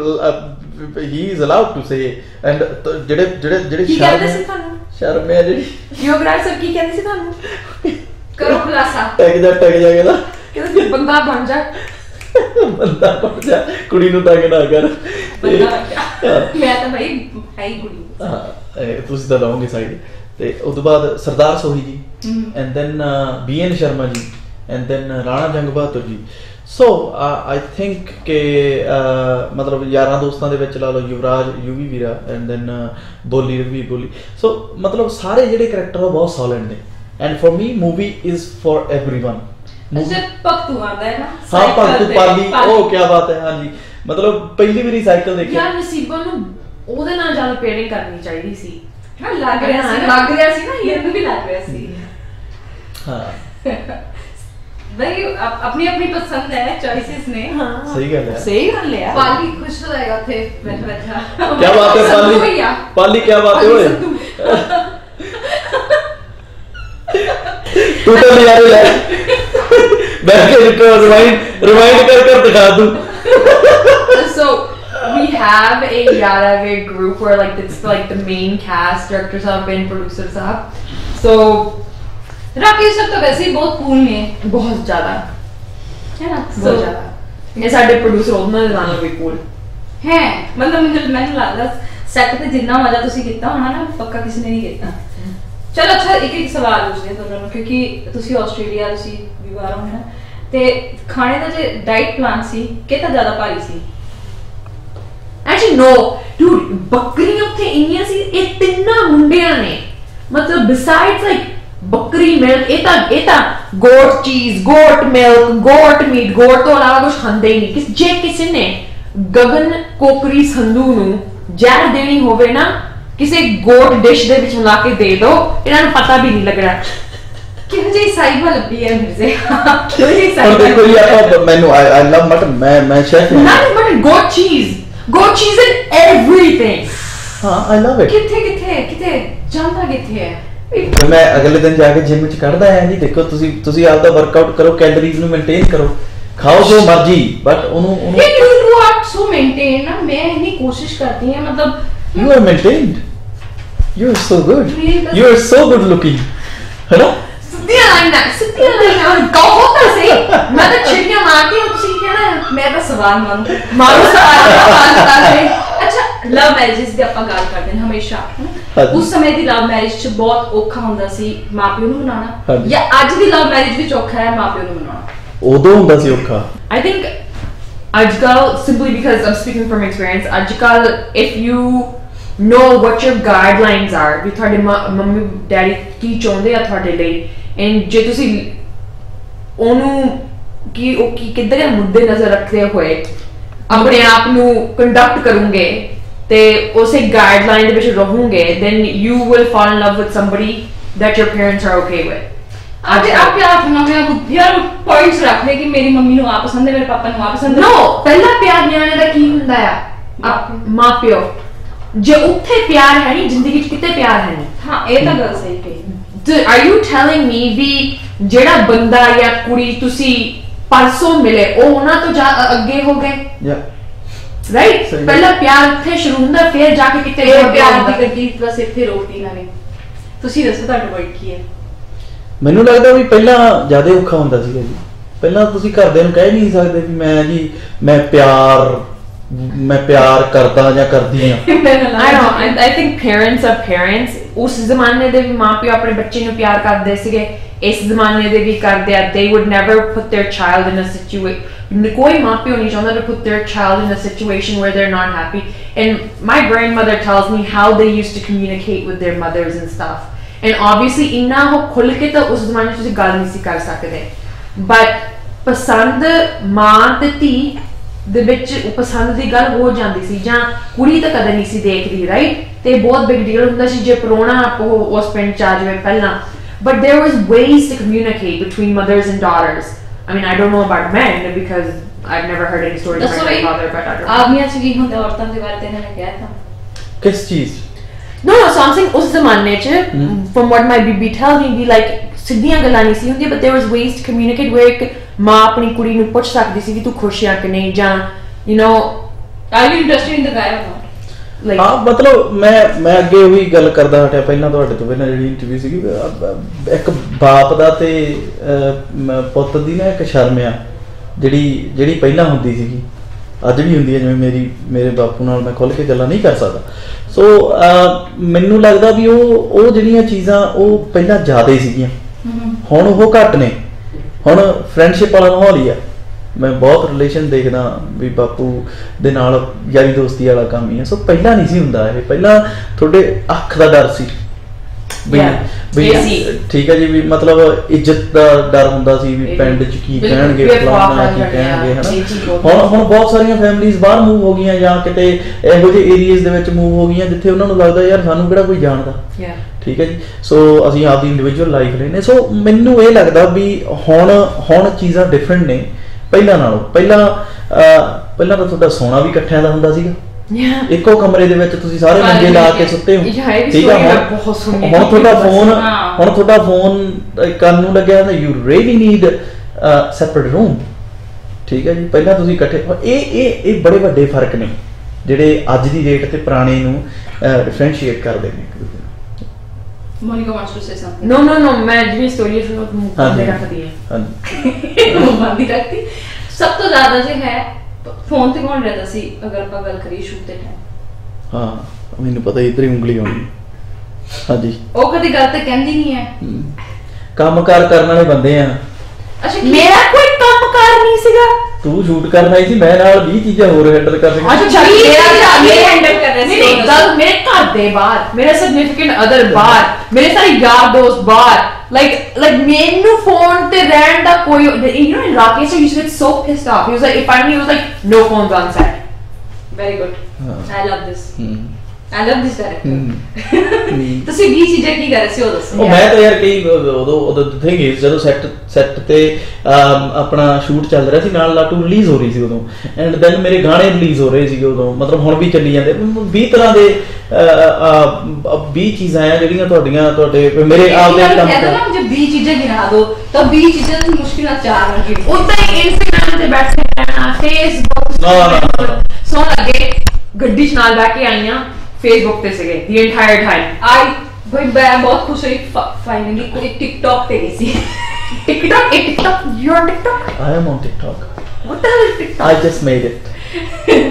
he is allowed to say and ਜਿਹੜੇ ਜਿਹੜੇ ਜਿਹੜੇ ਕੀ ਸ਼ਰਮ ਕਹਿੰਦੇ ਸੀ ਹੈ- ਤੁਹਾਨੂੰ? ਸ਼ਰਮ ਹੈ ਜਿਹੜੀ। ਸਰ ਕੀ ਕਹਿੰਦੇ ਸੀ ਤੁਹਾਨੂੰ? ਕਰੋ ਖੁਲਾਸਾ। ਟੈਗ ਜਾ ਟੈਗ ਜਾ ਕਹਿੰਦਾ ਕਹਿੰਦੇ ਸੀ ਬੰਦਾ ਬਣ ਜਾ। ਬੰਦਾ ਪੜ ਜਾ। ਕੁੜੀ ਨੂੰ ਤੰਗ ਨਾ ਕਰ। ਬੰਦਾ ਬਣ। ਮੈਂ ਤਾਂ ਭਾਈ ਹੈ ਹੀ ਕੁੜੀ। ਹਾਂ, ਤੁਸੀਂ ਤਾਂ ਲਾਉਂਗੇ ਸਾਈਡ ਤੇ ਉਸ ਤੋਂ ਬਾਅਦ ਸਰਦਾਰ ਸੋਹੀ ਜੀ। and then uh, B N Sharma ji, and then uh, Rana Jang so I think ਕਿ ਮਤਲਬ ਯਾਰਾਂ ਦੋਸਤਾਂ ਦੇ ਵਿੱਚ ਲਾ ਲਓ ਯੁਵਰਾਜ ਯੂਵੀ ਵੀਰਾ ਐਂਡ ਦੈਨ ਬੋਲੀ ਰਵੀ ਬੋਲੀ ਸੋ ਮਤਲਬ ਸਾਰੇ ਜਿਹੜੇ ਕੈਰੈਕਟਰ ਉਹ ਬਹੁਤ ਸੋਲਿਡ ਨੇ and for me movie is for everyone ਅਜੇ ਪਕਤੂ ਆਂਦਾ ਹੈ ਨਾ ਹਾਂ ਪਕਤੂ ਪਾਲੀ ਉਹ ਕੀ ਬਾਤ ਹੈ ਹਾਂਜੀ ਮਤਲਬ ਪਹਿਲੀ ਵਾਰੀ ਸਾਈਕਲ ਦੇਖੀ ਯਾਰ ਨਸੀਬਾਂ ਨੂੰ ਉਹਦੇ ਨਾਲ ਜ਼ਿਆਦਾ ਪੇਅਰਿੰਗ ਕਰਨੀ ਚਾਹੀਦੀ ਸੀ ਹਾਂ ਲੱਗ ਰਿਹਾ ਸੀ ਲੱਗ ਰਿਹਾ ਸੀ ਨਾ ਇਹ ਵੀ ਲੱਗ ਰਿਹਾ ਸੀ हाँ। भाई अपनी अपनी पसंद है चॉइसेस ने। हाँ। सही गल है सही गल है यार पाली खुश हो जाएगा थे बैठा बैठा। क्या बात है पाली? पाली क्या बात है ओए। तू तो नजारे ले बैठ के रुको रिवाइंड रिवाइंड कर कर दिखा दूँ। So we have a Yarave group where like it's like the main cast director sahab and producer sahab so Rakesh sir ਤਾਂ ਵੈਸੇ ਹੀ ਬਹੁਤ ਕੂਲ ਨੇ ਬਹੁਤ ਜ਼ਿਆਦਾ ਹੈ ਨਾ ਬਹੁਤ ਜ਼ਿਆਦਾ ਇਹ ਸਾਡੇ ਪ੍ਰੋਡਿਊਸਰ ਉਹਨਾਂ ਦੇ ਨਾਲ ਵੀ ਕੂਲ ਹੈ ਮਤਲਬ ਮੈਨੂੰ ਮੈਨੂੰ ਲੱਗਦਾ ਸੈੱਟ ਤੇ ਜਿੰਨਾ ਮਜ਼ਾ ਤੁਸੀਂ ਕੀਤਾ ਹੋਣਾ ਨਾ ਪੱਕਾ ਕਿਸੇ ਨੇ ਨਹੀਂ ਕੀਤਾ ਚਲ ਅੱਛਾ ਇੱਕ ਇੱਕ ਸਵਾਲ ਪੁੱਛਦੇ ਤੁਹਾਨੂੰ ਨੂੰ ਕਿਉਂਕਿ ਤੁਸੀਂ ਆਸਟ੍ਰੇਲੀਆ ਤੁਸੀਂ ਵਿਵਾਰ ਹੋ ਨਾ ਤੇ ਖਾਣੇ ਦਾ ਜੇ ਡਾਈਟ ਪਲਾਨ ਸੀ ਕਿਤਾ ਜ਼ਿਆਦਾ ਭਾਰੀ ਸੀ ਐਕਚੁਅਲੀ ਨੋ ਡੂਡ ਬੱਕਰੀਆਂ ਉੱਥੇ ਇੰਨੀਆਂ ਸੀ ਇਹ ਤਿੰਨਾਂ ਮੁੰਡਿਆਂ ਨੇ ਮਤਲਬ ਬਿਸਾਈਡਸ ਲਾਈਕ ਬੱਕਰੀ ਮਿਲਕ ਇਹ ਤਾਂ ਇਹ ਤਾਂ ਗੋਟ ਚੀਜ਼ goat milk goat meat goat ਤੋਂ ਇਲਾਵਾ ਕੁਝ ਖਾਂਦੇ ਹੀ ਨਹੀਂ। ਕਿਸ ਜੇ ਕਿਸੇ ਨੇ ਗਗਨ ਕੋਕਰੀ ਸੰਧੂ ਨੂੰ ਜ਼ਹਿਰ ਦੇਣੀ ਹੋਵੇ ਨਾ ਕਿਸੇ ਗੋਟ ਡਿਸ਼ ਦੇ ਵਿੱਚ ਮਿਲਾ ਕੇ ਦੇ ਦਿਓ ਇਹਨਾਂ ਨੂੰ ਪਤਾ ਵੀ ਨਹੀਂ ਲੱਗਣਾ। ਕਿਉਂ ਜੀ ਸਾਈਬਾ ਲੱਭੀ ਹੈ ਮਿਰਜ਼ੇ? ਕਿਉਂ ਜੀ ਸਾਈਬਾ ਪਰ ਦੇਖੋ ਇਹ ਆਪਾਂ ਮੈਨੂੰ ਆਈ ਲਵ ਮਟਨ ਮੈਂ ਮੈਂ ਸ਼ੈਫ ਹਾਂ। ਨਾ ਮਟਨ ਗੋਟ ਚੀਜ਼ ਗੋਟ ਚੀਜ਼ ਇਨ ਐਵਰੀਥਿੰਗ ਹਾਂ ਆਈ ਲਵ ਇਟ ਕਿੱਥੇ ਕਿੱਥੇ ਕਿੱਥੇ? ਜਾਂਦਾ ਕਿੱਥੇ ਹੈ ਤੇ ਮੈਂ ਅਗਲੇ ਦਿਨ ਜਾ ਕੇ ਜਿਮ ਚ ਕੱਢਦਾ ਆ ਜੀ। ਦੇਖੋ ਤੁਸੀਂ ਤੁਸੀਂ ਆਪਦਾ ਵਰਕਆਊਟ ਕਰੋ ਕੈਲਰੀਜ਼ ਨੂੰ ਮੇਨਟੇਨ ਕਰੋ। ਖਾਓ ਜੋ ਮਰਜ਼ੀ ਬਟ ਉਹਨੂੰ ਉਹਨੂੰ ਇਹ you you are so maintain ਨਾ ਮੈਂ ਇੰਨੀ ਕੋਸ਼ਿਸ਼ ਕਰਦੀ ਹਾਂ ਮਤਲਬ you are maintained you are so good you are so good looking ਹੈਨਾ ਸਿੱਧੀਆਂ ਲਾਈਨਾਂ ਸਿੱਧੀਆਂ ਲਾਈਨਾਂ ਕਹੋ ਤਾਂ ਸਹੀ। ਮੈਂ ਤਾਂ ਛਿੜੀਆਂ ਮਾਰਦੀ ਹਾਂ ਤੁਸੀਂ ਕੀ ਕਹਿਣਾ? ਮੈਂ ਤਾਂ ਸਵਾਲ ਮੰਨ ਮਾਰੋ ਸਵਾਲ। ਅੱਛਾ ਲਵ ਮੈਰਿਜਸ ਦੀ ਆਪਾਂ ਗੱਲ ਕਰਦੇ ਹਾਂ ਹਮੇਸ਼ਾ। ਉਸ ਸਮੇਂ ਦੀ ਲਵ ਮੈਰਿਜ 'ਚ ਬਹੁਤ ਔਖਾ ਹੁੰਦਾ ਸੀ ਮਾਪਿਓ ਨੂੰ ਮਨਾਉਣਾ। ਜਾਂ ਅੱਜ ਦੀ ਲਵ ਮੈਰਿਜ ਵਿੱਚ ਔਖਾ ਹੈ ਮਾਪਿਓ ਨੂੰ ਮਨਾਉਣਾ? ਉਦੋਂ ਹੁੰਦਾ ਸੀ ਔਖਾ। I think Ajkal, simply because I'm speaking from experience, Ajkal, if you know what your guidelines are, ਵੀ ਤੁਹਾਡੇ ਮੰਮੀ ਡੈਡੀ ਕੀ ਚਾਹੁੰਦੇ ਆ ਤੁਹਾਡੇ ਲਈ and ਜੇ ਤੁਸੀਂ ਉਹਨੂੰ ਕੀ ਉਹ ਕੀ ਕਿੱਦਾਂ ਦੇ ਮੁੱਦੇ ਨਜ਼ਰ ਰੱਖਦੇ ਹੋਏ ਆਪਣੇ ਆਪ ਨੂੰ ਕੰਡਕਟ ਕਰੋਗੇ ਤੇ ਉਸੇ ਗਾਈਡਲਾਈਨ ਦੇ ਵਿੱਚ ਰਹੋਗੇ then you will fall in love with somebody that your parents are okay with. ਅੱਜ ਆਪ ਪਿਆਰ ਰੱਖਣਾ ਮੈਂ ਯਾਰ ਪੁਆਇੰਟਸ ਰੱਖਦੇ ਕਿ ਮੇਰੀ ਮੰਮੀ ਨੂੰ ਆ ਪਸੰਦ ਹੈ ਮੇਰੇ ਪਾਪਾ ਨੂੰ ਆ ਪਸੰਦ ਹੈ। ਨੋ ਪਹਿਲਾ ਪਿਆਰ ਨਿਆਣੇ ਦਾ ਕੀ ਹੁੰਦਾ ਆ? ਆਪ ਮਾਪਿਓ। ਜੇ ਉੱਥੇ ਪਿਆਰ ਹੈ ਨਹੀਂ ਜ਼ਿੰਦਗੀ 'ਚ ਕਿਤੇ ਪਿਆਰ ਹੈ ਨਹੀਂ। ਹਾਂ ਇਹ ਤਾਂ ਗੱਲ ਸਹੀ ਕਹੀ। Are you telling me ਵੀ ਜਿਹੜਾ ਬੰਦਾ ਜਾਂ ਕੁੜੀ ਤੁਸੀਂ ਪਰਸੋਂ ਮਿਲੇ ਉਹ ਉਹਨਾਂ ਤੋਂ ਜਾ ਅੱਗੇ ਹੋ ਗਏ? ਯਾ ਰਾਈਟ। ਪਹਿਲਾ ਪਿਆਰ ਉੱਥੇ ਸ਼ੁਰੂ ਹੁੰਦਾ ਫਿਰ ਜਾ ਕੇ ਕਿਤੇ ਪਿਆਰ। ਦੀ ਗੱਡੀ ਬਸ ਇੱਥੇ ਰੋਕਦੀ ਨਾ ਨੇ ਤੁਸੀਂ ਦੱਸੋ ਤੁਹਾਡਾ ਵਰਡ ਕੀ ਹੈ ਮੈਨੂੰ ਲੱਗਦਾ ਵੀ ਪਹਿਲਾਂ ਜ਼ਿਆਦਾ ਔਖਾ ਹੁੰਦਾ ਸੀਗਾ ਜੀ ਪਹਿਲਾਂ ਤੁਸੀਂ ਘਰਦਿਆਂ ਨੂੰ ਕਹਿ ਨਹੀਂ ਸਕਦੇ ਵੀ ਮੈਂ ਜੀ ਮੈਂ ਪਿਆਰ ਮੈਂ ਪਿਆਰ ਕਰਦਾ ਜਾਂ ਕਰਦੀ ਆ know. I, I think parents are parents. ਉਸ ਜ਼ਮਾਨੇ ਦੇ ਵੀ ਮਾਪਿਓ ਆਪਣੇ ਬੱਚੇ ਨੂੰ ਪਿਆਰ ਕਰਦੇ ਸੀਗੇ ਇਸ ਜ਼ਮਾਨੇ ਦੇ ਵੀ ਕਰਦੇ ਆ they would never put their child in a situation ਕੋਈ ਮਾਪਿਓ ਨਹੀਂ ਚਾਹੁੰਦਾ to put their child in a situation where they're not happy and my grandmother tells me how they used to communicate with their mothers and stuff and obviously ਇੰਨਾ ਉਹ ਖੁੱਲ ਕੇ ਤਾਂ ਉਸ ਜ਼ਮਾਨੇ 'ਚ ਤੁਸੀਂ ਗੱਲ ਨਹੀਂ ਸੀ ਕਰ ਸਕਦੇ but ਪਸੰਦ ਮਾਂ ਤੇ ਧੀ ਦੇ ਵਿੱਚ ਉਹ ਪਸੰਦ ਦੀ ਗੱਲ ਹੋ ਜਾਂਦੀ ਸੀ ਜਾਂ ਕੁੜੀ ਤਾਂ ਕਦੇ ਨਹੀਂ ਸੀ ਦੇਖਦੀ ਰਾਈਟ ਤੇ ਬਹੁਤ ਬਿਗ ਡੀਲ ਹੁੰਦਾ ਸੀ ਜੇ ਪ੍ਰੋਣਾ ਉਹ ਉਸ ਪਿੰਡ ਚ ਆ ਜਾਵੇ ਪਹਿਲਾਂ but there was ways to communicate between mothers and daughters I mean I don't know about men because I've never heard any stories of ਦੱਸੋ my ਬਈ grandfather but I don't know ਆਦਮੀਆਂ ਚ ਕੀ ਹੁੰਦਾ ਔਰਤਾਂ ਦੇ ਬਾਰੇ ਤੇ ਇਹਨਾਂ ਨੇ ਕਿਹਾ ਤਾਂ ਕਿਸ ਚੀਜ਼ No, no, so I'm saying ਉਸ ਜ਼ਮਾਨੇ ਚ Hmm. from what my BB tell me we like ਸਿੱਧੀਆਂ ਗੱਲਾਂ ਨਹੀਂ ਸੀ ਹੁੰਦੀਆਂ but there was ways to communicate where ਇੱਕ ਮਾਂ ਆਪਣੀ ਕੁੜੀ ਨੂੰ ਪੁੱਛ ਸਕਦੀ ਸੀ ਕਿ ਤੂੰ ਖੁਸ਼ ਆ ਕਿ ਨਹੀਂ ਜਾਂ you know ਹਾਂ ਮਤਲਬ ਮੈਂ ਮੈਂ ਅੱਗੇ ਉਹੀ ਗੱਲ ਕਰਦਾ ਹਟਿਆ ਪਹਿਲਾਂ ਤੁਹਾਡੇ ਤੋਂ ਪਹਿਲਾਂ ਜਿਹੜੀ ਇੰਟਰਵਿਊ ਸੀਗੀ ਇੱਕ ਬਾਪ ਦਾ ਤੇ ਪੁੱਤ ਦੀ ਨਾ ਇੱਕ ਸ਼ਰਮ ਆ ਜਿਹੜੀ ਜਿਹੜੀ ਪਹਿਲਾਂ ਹੁੰਦੀ ਸੀਗੀ। ਅੱਜ ਵੀ ਹੁੰਦੀ ਹੈ ਜਿਵੇਂ ਮੇਰੀ ਮੇਰੇ ਬਾਪੂ ਨਾਲ ਮੈਂ ਖੁੱਲ ਕੇ ਗੱਲਾਂ ਨਹੀਂ ਕਰ ਸਕਦਾ। ਸੋ ਮੈਨੂੰ ਲੱਗਦਾ ਵੀ ਉਹ ਉਹ ਜਿਹੜੀਆਂ ਚੀਜ਼ਾਂ ਉਹ ਪਹਿਲਾਂ ਜ਼ਿਆਦਾ ਸੀਗੀਆਂ। ਹੁਣ ਉਹ ਘੱਟ ਨੇ। ਹੁਣ ਫਰੈਂਡਸ਼ਿਪ ਵਾਲਾ ਮਾਹੌਲ ਹੀ ਆ। ਮੈਂ ਬਹੁਤ ਰਿਲੇਸ਼ਨ ਦੇਖਦਾ ਵੀ ਬਾਪੂ ਦੇ ਨਾਲ ਯਾਰੀ ਦੋਸਤੀ ਵਾਲਾ ਕੰਮ ਹੀ ਆ ਸੋ ਪਹਿਲਾਂ ਨਹੀਂ ਸੀ ਹੁੰਦਾ ਇਹ। ਪਹਿਲਾਂ ਤੁਹਾਡੇ ਅੱਖ ਦਾ ਡਰ ਸੀ। ਵੀ। ਠੀਕ ਹੈ ਜੀ ਵੀ ਮਤਲਬ ਇੱਜ਼ਤ ਦਾ ਡਰ ਹੁੰਦਾ ਸੀ ਵੀ ਪਿੰਡ 'ਚ ਕੀ ਕਹਿਣਗੇ ਫਲਾਣਾ ਕੀ ਕਹਿਣਗੇ ਹਨਾ? ਹੁਣ ਹੁਣ ਬਹੁਤ ਸਾਰੀਆਂ ਫੈਮਲੀਆਂ ਬਾਹਰ ਮੂਵ ਹੋ ਗਈਆਂ ਜਾਂ ਕਿਤੇ ਇਹੋ ਜਿਹੇ ਏਰੀਆਜ਼ ਦੇ ਵਿੱਚ ਮੂਵ ਹੋ ਗਈਆਂ ਜਿੱਥੇ ਉਹਨਾਂ ਨੂੰ ਲੱਗਦਾ ਯਾਰ ਸਾਨੂੰ ਕਿਹੜਾ ਕੋਈ ਜਾਣਦਾ। ਠੀਕ ਹੈ ਜੀ? ਸੋ ਅਸੀਂ ਆਪਦੀ ਇੰਡੀਵਿਜੂਅਲ ਲਾਈਫ ਲੈਨੇ ਸੋ ਮੈਨੂੰ ਇਹ ਲੱਗਦਾ ਵੀ ਹੁਣ ਹੁਣ ਚੀਜ਼ਾਂ ਡਿਫਰੈਂਟ ਨੇ। ਪਹਿਲਾਂ ਨਾਲੋਂ ਪਹਿਲਾਂ ਪਹਿਲਾਂ ਤਾਂ ਤੁਹਾਡਾ ਸੋਨਾ ਵੀ ਇਕੱਠਿਆਂ ਦਾ ਹੁੰਦਾ ਸੀਗਾ ਇੱਕੋ ਕਮਰੇ ਦੇ ਵਿੱਚ ਤੁਸੀਂ ਸਾਰੇ ਮੰਜੇ ਲਾ ਕੇ। ਸੁੱਤੇ ਹੋ ਠੀਕ ਮੈਂ ਹੁਣ ਬਹੁਤ ਸੁਣੀ ਹੈ। ਹੁਣ ਤੁਹਾਡਾ ਫੋਨ। ਹੁਣ ਤੁਹਾਡਾ ਫੋਨ ਕੰਨ ਨੂੰ ਲੱਗਿਆ ਤਾਂ you really need separate room ਠੀਕ ਹੈ ਜੀ ਪਹਿਲਾਂ ਤੁਸੀਂ ਇਕੱਠੇ ਇਹ ਇਹ ਇਹ ਬੜੇ ਵੱਡੇ ਫ਼ਰਕ ਨੇ ਜਿਹੜੇ ਅੱਜ ਦੀ ਡੇਟ ਤੇ ਪੁਰਾਣੇ ਨੂੰ ਡਿਫਰੈਂਸ਼ੀਏਟ ਕਰਦੇ ਨੇ ਇੱਕ ਦੂਜੇ Monica wants to say something no no no ਉਹ ਮੁੱਕ ਹਾਂਜੀ। ਦੇ ਰੱਖਦੀ ਹੈ ਹਾਂਜੀ ਉਹ ਬੰਦੀ ਰੱਖਤੀ ਸਭ ਤੋਂ ਜ਼ਿਆਦਾ ਜੇ ਹੈ ਫੋਨ ਤੇ ਕੌਣ ਰਹਿੰਦਾ ਸੀ ਅਗਰ ਆਪਾਂ ਗੱਲ ਕਰੀਏ ਸ਼ੂਟ ਦੇ ਟਾਈਮ ਹਾਂ ਮੈਨੂੰ ਪਤਾ ਇਧਰ ਹੀ ਉਂਗਲੀ ਆਉਣੀ ਹਾਂਜੀ ਉਹ ਕਦੀ ਗੱਲ ਤੇ ਕਹਿੰਦੀ ਨਹੀਂ ਹੈ। ਕੰਮਕਾਰ ਕਰਨ ਵਾਲੇ ਬੰਦੇ ਆ ਅੱਛਾ ਮੇਰਾ ਕੋਈ ਕੰਮਕਾਰ ਨਹੀਂ ਸੀਗਾ। ਤੂੰ ਸ਼ੂਟ ਕਰਨ ਸੀ ਮੈਂ ਨਾਲ 20 ਚੀਜ਼ਾਂ ਹੋਰ ਹੈਂਡਲ ਕਰ ਰਹੀ ਅੱਛਾ ਵੀਹ ਮੇਰਾ ਚੀਜ਼ਾਂ ਮੇਰੇ ਹੈਂਡਲ ਕਰ ਰਹੇ ਸੀ। ਨਹੀਂ ਗੱਲ ਮੇਰੇ ਘਰ ਦੇ ਬਾਹਰ ਮੇਰੇ ਸਿਗਨੀਫੀਕੈਂਟ ਅਦਰ ਬਾਹਰ ਮੇਰੇ ਸਾਰੇ ਯਾਰ ਦੋਸਤ ਬਾਹਰ। ਲਾਈਕ ਲਾਈਕ ਮੈਨੂੰ ਫੋਨ ਤੇ ਰਹਿਣ ਦਾ ਕੋਈ you know Rakesh used get so pissed off he was like if I was like no phones on set very good ਹਾਂ। I love this hmm. I love this director ਤੁਸੀਂ ਵੀ ਚੀਜ਼ਾਂ ਕੀ ਕਰ ਰਹੇ ਸੀ ਉਹ ਦੱਸੋ। ਉਹ ਮੈਂ ਤਾਂ ਯਾਰ ਕਈ ਉਦੋਂ ਉਦੋਂ ਥਿੰਗ ਇਸ ਜਦੋਂ ਸੈੱਟ ਸੈੱਟ ਤੇ ਆਪਣਾ ਸ਼ੂਟ ਚੱਲ ਰਿਹਾ ਸੀ ਨਾਲ ਲਾਟੂ ਰਿਲੀਜ਼ ਹੋ ਰਹੀ ਸੀ ਉਦੋਂ। ਐਂਡ ਦੈਨ ਮੇਰੇ ਗਾਣੇ ਰਿਲੀਜ਼ ਹੋ ਰਹੇ ਸੀਗੇ ਉਦੋਂ। ਮਤਲਬ ਹੁਣ ਵੀ ਚੱਲੀ ਜਾਂਦੇ। 20 ਤਰ੍ਹਾਂ ਦੇ 20 ਚੀਜ਼ਾਂ ਆ ਜਿਹੜੀਆਂ ਤੁਹਾਡੀਆਂ ਤੁਹਾਡੇ ਮੇਰੇ ਆਪ ਦੇ ਕੰਮ ਕਰ ਨਾ ਜੇ 20 ਚੀਜ਼ਾਂ ਗਿਣਾ ਦੋ ਤਾਂ 20 ਚੀਜ਼ਾਂ ਦੀ ਮੁਸ਼ਕਿਲ ਨਾਲ ਚਾਰ ਹੋਣਗੀ ਉੱਤੇ ਇੰਸਟਾਗ੍ਰam ਤੇ ਬੈਠ ਕੇ ਫੇਸਬੁੱਕ ਸੋਨ ਲੱਗੇ ਗੱਡੀ 'ਚ ਨਾਲ ਬੈ ਕੇ ਆਈਆਂ। Facebook पे से गई the entire time I भाई I am खुश हुई Finally, कोई टिकटॉक पे गई TikTok TikTok, your TikTok. Or TikTok I am on TikTok What the hell is TikTok? I just made it.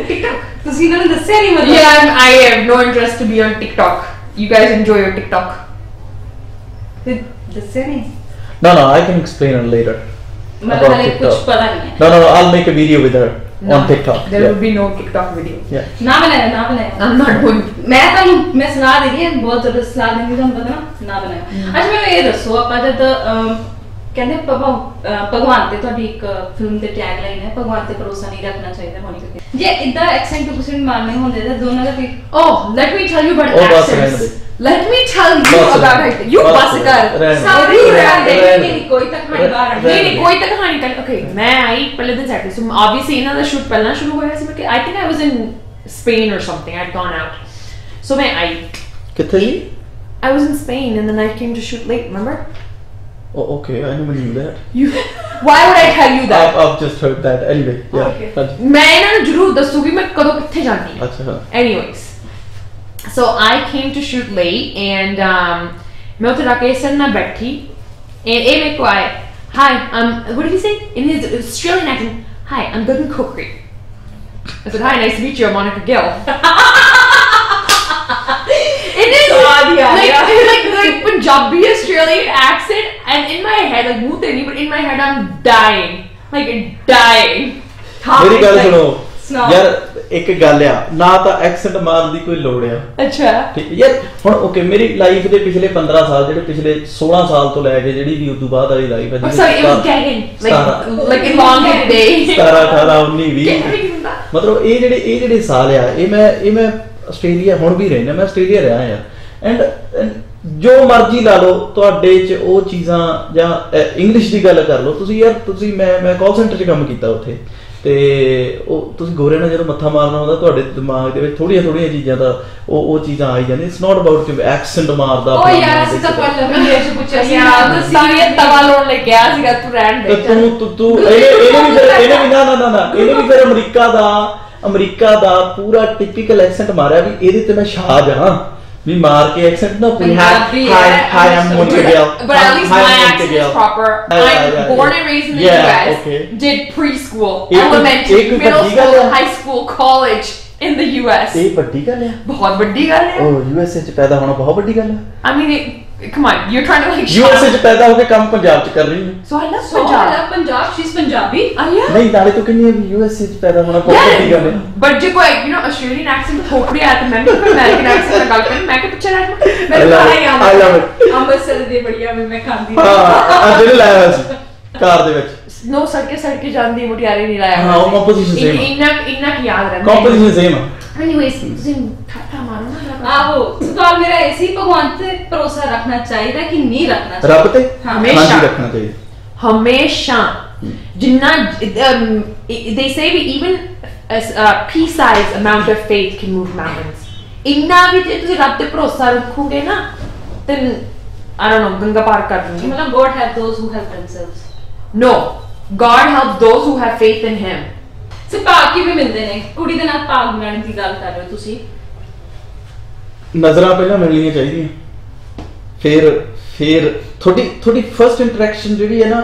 TikTok? So, you're gonna. Yeah, I'm, I have no interest to be on TikTok. You guys enjoy your TikTok. The, the series? No, no, I can explain it later. About TikTok. No, no, no, I'll make a video with her. On TikTok. There yeah. be no TikTok video. yeah. ਨਾ ਨਾ I'm not going. ਨਾ ਨਾ ਮੈਨੂੰ ਇਹ ਦੱਸੋ ਜਦ ਕਹਿੰਦੇ ਭਗਵਾਨ ਅ, ਭਗਵਾਨ ਤੇ ਤੁਹਾਡੀ ਇੱਕ ਫਿਲਮ ਦੇ ਟੈਗ ਲਾਈਨ ਹੈ ਭਗਵਾਨ ਤੇ ਭਰੋਸਾ ਨਹੀਂ ਰੱਖਣਾ ਚਾਹੀਦਾ ਜੇ ਇਦਾਂ ਐਕਸੈਂਟ ਟੂ ਪਰਸੈਂਟ ਮਾਰਨੇ ਹੁੰਦੇ ਤਾਂ ਦੋਨਾਂ ਦਾ Let me tell you bus about ਰਹਿਣ it. You ਬਸ bus ਕਰ ਰਹਿਣ ਦੇ। ਸਾਰੀ ਰਹਿਣ ਰਹਿਣ ਦੇ। ਦੇ ਰਹਿਣ ਦੇ। ਮੇਰੀ ਕੋਈ ਤੱਕ ਕਹਾਣੀ ਬਾਹਰ ਰਹਿਣ ਨਹੀਂ ਦੇ। ਨਹੀਂ ਕੋਈ ਤਾਂ ਕਹਾਣੀ ਕਰ ਓਕੇ ਮੈਂ ਆਈ ਪਹਿਲੇ ਦਿਨ ਸੈਟਰਡੇ ਸੋ ਆਬਵੀਅਸਲੀ ਇਹਨਾਂ ਦਾ ਸ਼ੂਟ ਪਹਿਲਾਂ ਸ਼ੁਰੂ ਹੋਇਆ ਸੀ ਮੈਂ ਕਿ I think I was in Spain or something I had gone out so ਮੈਂ ਆਈ ਕਿੱਥੇ ਜੀ I was in Spain and then I came to shoot late, remember? Oh, okay, I never knew that. You Why would I tell you that? I've, I've just heard that. Anyway, yeah. Okay. ਹਾਂਜੀ। ਮੈਂ ਇਹਨਾਂ ਨੂੰ ਜ਼ਰੂਰ ਦੱਸੂਗੀ ਮੈਂ ਕਦੋਂ ਕਿੱਥੇ ਜਾਣੀ ਹਾਂ ਅੱਛਾ ਹਾਂ Anyways, So I came to shoot late and um, मैं उधर Rakesh sir and A hi um what did he say? In his Australian accent hi I'm Gordon Cookery. I said hi nice to meet you I'm Monica Gill. It is so like, like like Punjabi Australian accent and in my head like मुंह but in my head I'm dying. Like dying. मेरी गल ਯਾਰ ਇੱਕ ਗੱਲ ਆ ਨਾ ਤਾਂ ਐਕਸੈਂਟ ਮਾਰਨ ਦੀ ਕੋਈ ਲੋੜ ਆ। ਅੱਛਾ। ਠੀਕ ਯਾਰ ਹੁਣ ਓਕੇ ਮੇਰੀ ਲਾਈਫ ਦੇ ਪਿਛਲੇ 15 ਸਾਲ ਜਿਹੜੇ ਪਿਛਲੇ 16 ਸਾਲ ਤੋਂ ਲੈ ਕੇ ਜਿਹੜੀ ਵੀ ਉਸ ਤੋਂ ਬਾਅਦ ਵਾਲੀ ਲਾਈਫ ਹੈ ਜਿਹੜੀ ਮਤਲਬ ਇਹ ਜਿਹੜੇ ਇਹ ਜਿਹੜੇ ਸਾਲ ਆ ਇਹ ਮੈਂ ਇਹ ਮੈਂ ਆਸਟ੍ਰੇਲੀਆ ਹੁਣ ਵੀ ਰਹਿਣਾ ਮੈਂ ਆਸਟ੍ਰੇਲੀਆ ਰਿਹਾ ਆ। ਐਂਡ ਜੋ ਮਰਜ਼ੀ ਲਾ ਲਓ ਤੁਹਾਡੇ 'ਚ ਉਹ ਚੀਜ਼ਾਂ ਜਾਂ ਇੰਗਲਿਸ਼ ਦੀ ਗੱਲ ਕਰ ਲਓ ਤੁਸੀਂ ਯਾਰ ਤੁਸੀਂ ਮੈਂ ਮੈਂ ਕਾਲ ਸੈਂਟਰ 'ਚ ਕੰਮ ਕੀਤਾ ਉੱਥੇ। ਤੇ ਉਹ ਤੁਸੀਂ ਗੋਰੇ ਨਾਲ ਜਦੋਂ ਮੱਥਾ ਮਾਰਨਾ ਹੁੰਦਾ ਤੁਹਾਡੇ ਦਿਮਾਗ ਦੇ ਵਿੱਚ ਥੋੜੀਆਂ ਥੋੜੀਆਂ ਚੀਜ਼ਾਂ ਦਾ ਉਹ ਉਹ ਚੀਜ਼ਾਂ ਆਈ ਜਾਂਦੀਆਂ। ਇਟਸ ਨਾਟ ਅਬਾਊਟ ਕਿ ਐਕਸੈਂਟ ਮਾਰਦਾ ਫਲਾਨਾ, ਯਾਰ ਅਸੀਂ ਤਾਂ। ਕੱਲ ਵੀਡੀਓ ਚ ਪੁੱਛਿਆ ਸੀ ਯਾਰ ਇਹ ਤਵਾ ਲਾਉਣ ਲੈ ਗਿਆ ਸੀਗਾ ਤੂੰ ਰਹਿਣ ਦੇ। ਤੂੰ ਤੂੰ ਤੂੰ ਇਹਨੇ ਇਹਨੇ ਵੀ ਫਿਰ ਇਹਨੇ ਵੀ ਨਾ ਨਾ ਨਾ ਨਾ ਇਹਨੇ ਵੀ ਫਿਰ ਅਮਰੀਕਾ ਦਾ ਅਮਰੀਕਾ ਦਾ ਪੂਰਾ ਟਿਪੀਕਲ ਐਕਸੈਂਟ ਮਾਰਿਆ ਵੀ ਇਹਦੇ ਤੇ ਮੈਂ ਸ਼ਾਹ ਜਾਵਾਂ। We mark a except no. We have hi, yeah, hi, I'm, I'm Montevideo. But at least hi, my I'm accent is proper. Yeah, I'm yeah, born and raised in the US. Okay. Did preschool, elementary, middle school, high school, college. in in the US बड़ी गल है बहुत बड़ी गल है ओ यूएसए च पैदा होना बहुत बड़ी गल है I mean Come on, you're trying to like. USA ਚ ਪੈਦਾ ਹੋ ਕੇ ਕੰਮ ਪੰਜਾਬ ਚ ਕਰ ਰਹੀ ਹੈ So I love So I Punjab. love Punjab. She's Punjabi. Ah yeah. ਨਹੀਂ ਨਾਲੇ ਤੂੰ ਕਹਿੰਦੀ ਹੈ USA ਚ ਪੈਦਾ ਹੋਣਾ ਕੋਈ ਦੀ ਗੱਲ ਹੈ ਬਟ ਜੇ ਕੋਈ ਯੂ نو ਆਸਟ੍ਰੇਲੀਅਨ ਐਕਸੈਂਟ ਥੋਪੜੀ ਆ ਤੇ ਮੈਂ ਅਮਰੀਕਨ ਐਕਸੈਂਟ ਨਾਲ ਗੱਲ ਕਰਾਂ ਮੈਂ ਕਿ ਪਿੱਛੇ ਰਹਿ ਮੈਂ I love it. I love it. Amritsar ਦੇ ਬੜੀਆਂ ਵੀ ਮੈਂ ਖਾਂਦੀ ਹਾਂ ਅੱਜ ਲਾਇਆ ਹੋਇਆ ਸੀ ਕਾਰ ਦੇ ਵਿੱਚ ਨੋ ਸੜਕੇ ਸੜਕੇ ਜਾਂਦੀ ਮੁਟਿਆਰੇ ਨਹੀਂ ਲਾਇਆ ਹਾਂ, ਉਹ composition same ਆ। ਇੰਨਾ ਇੰਨਾ ਕੁ ਯਾਦ ਰਹਿੰਦਾ ਕੰਪੋਜੀਸ਼ਨ ਸੇਮ ਆ ਐਨੀਵੇਸ ਤੁਸੀਂ ਖਾ- ਖਾ ਆਹੋ ਸਵਾਲ ਮੇਰਾ ਐਸੀ ਭਗਵਾਨ ਤੇ ਭਰੋਸਾ ਰੱਖਣਾ ਚਾਹੀਦਾ ਕਿ ਨਹੀਂ ਰੱਖਣਾ ਚਾਹੀਦਾ ਰੱਬ ਤੇ ਹਾਂ। ਹਾਂਜੀ ਹਮੇਸ਼ਾ। ਰੱਖਣਾ ਚਾਹੀਦਾ ਹਮੇਸ਼ਾ ਜਿੰਨਾ um, they say we even a uh, pea-sized amount of faith can move mountains ਇੰਨਾ ਵੀ ਜੇ ਤੁਸੀਂ ਰੱਬ ਤੇ ਭਰੋਸਾ ਰੱਖੋਗੇ ਨਾ then I don't know Ganga ਪਾਰ ਕਰ ਦੂੰਗੀ ਮਤਲਬ God have those who help themselves no God helps those who have faith in him ਸੇ ਭਾਗ ਕਿਵੇਂ ਮਿਲਦੇ ਨੇ ਕੁੜੀ ਦੇ ਨਾਲ ਭਾਗ ਮਿਲਣ ਦੀ ਗੱਲ ਕਰ ਰਹੇ ਹੋ ਤੁਸੀਂ ਨਜ਼ਰਾਂ ਪਹਿਲਾਂ ਮਿਲਣੀਆਂ ਚਾਹੀਦੀਆਂ। ਫਿਰ ਫਿਰ ਤੁਹਾਡੀ ਤੁਹਾਡੀ ਫਰਸਟ ਇੰਟਰੈਕਸ਼ਨ ਜਿਹੜੀ ਹੈ ਨਾ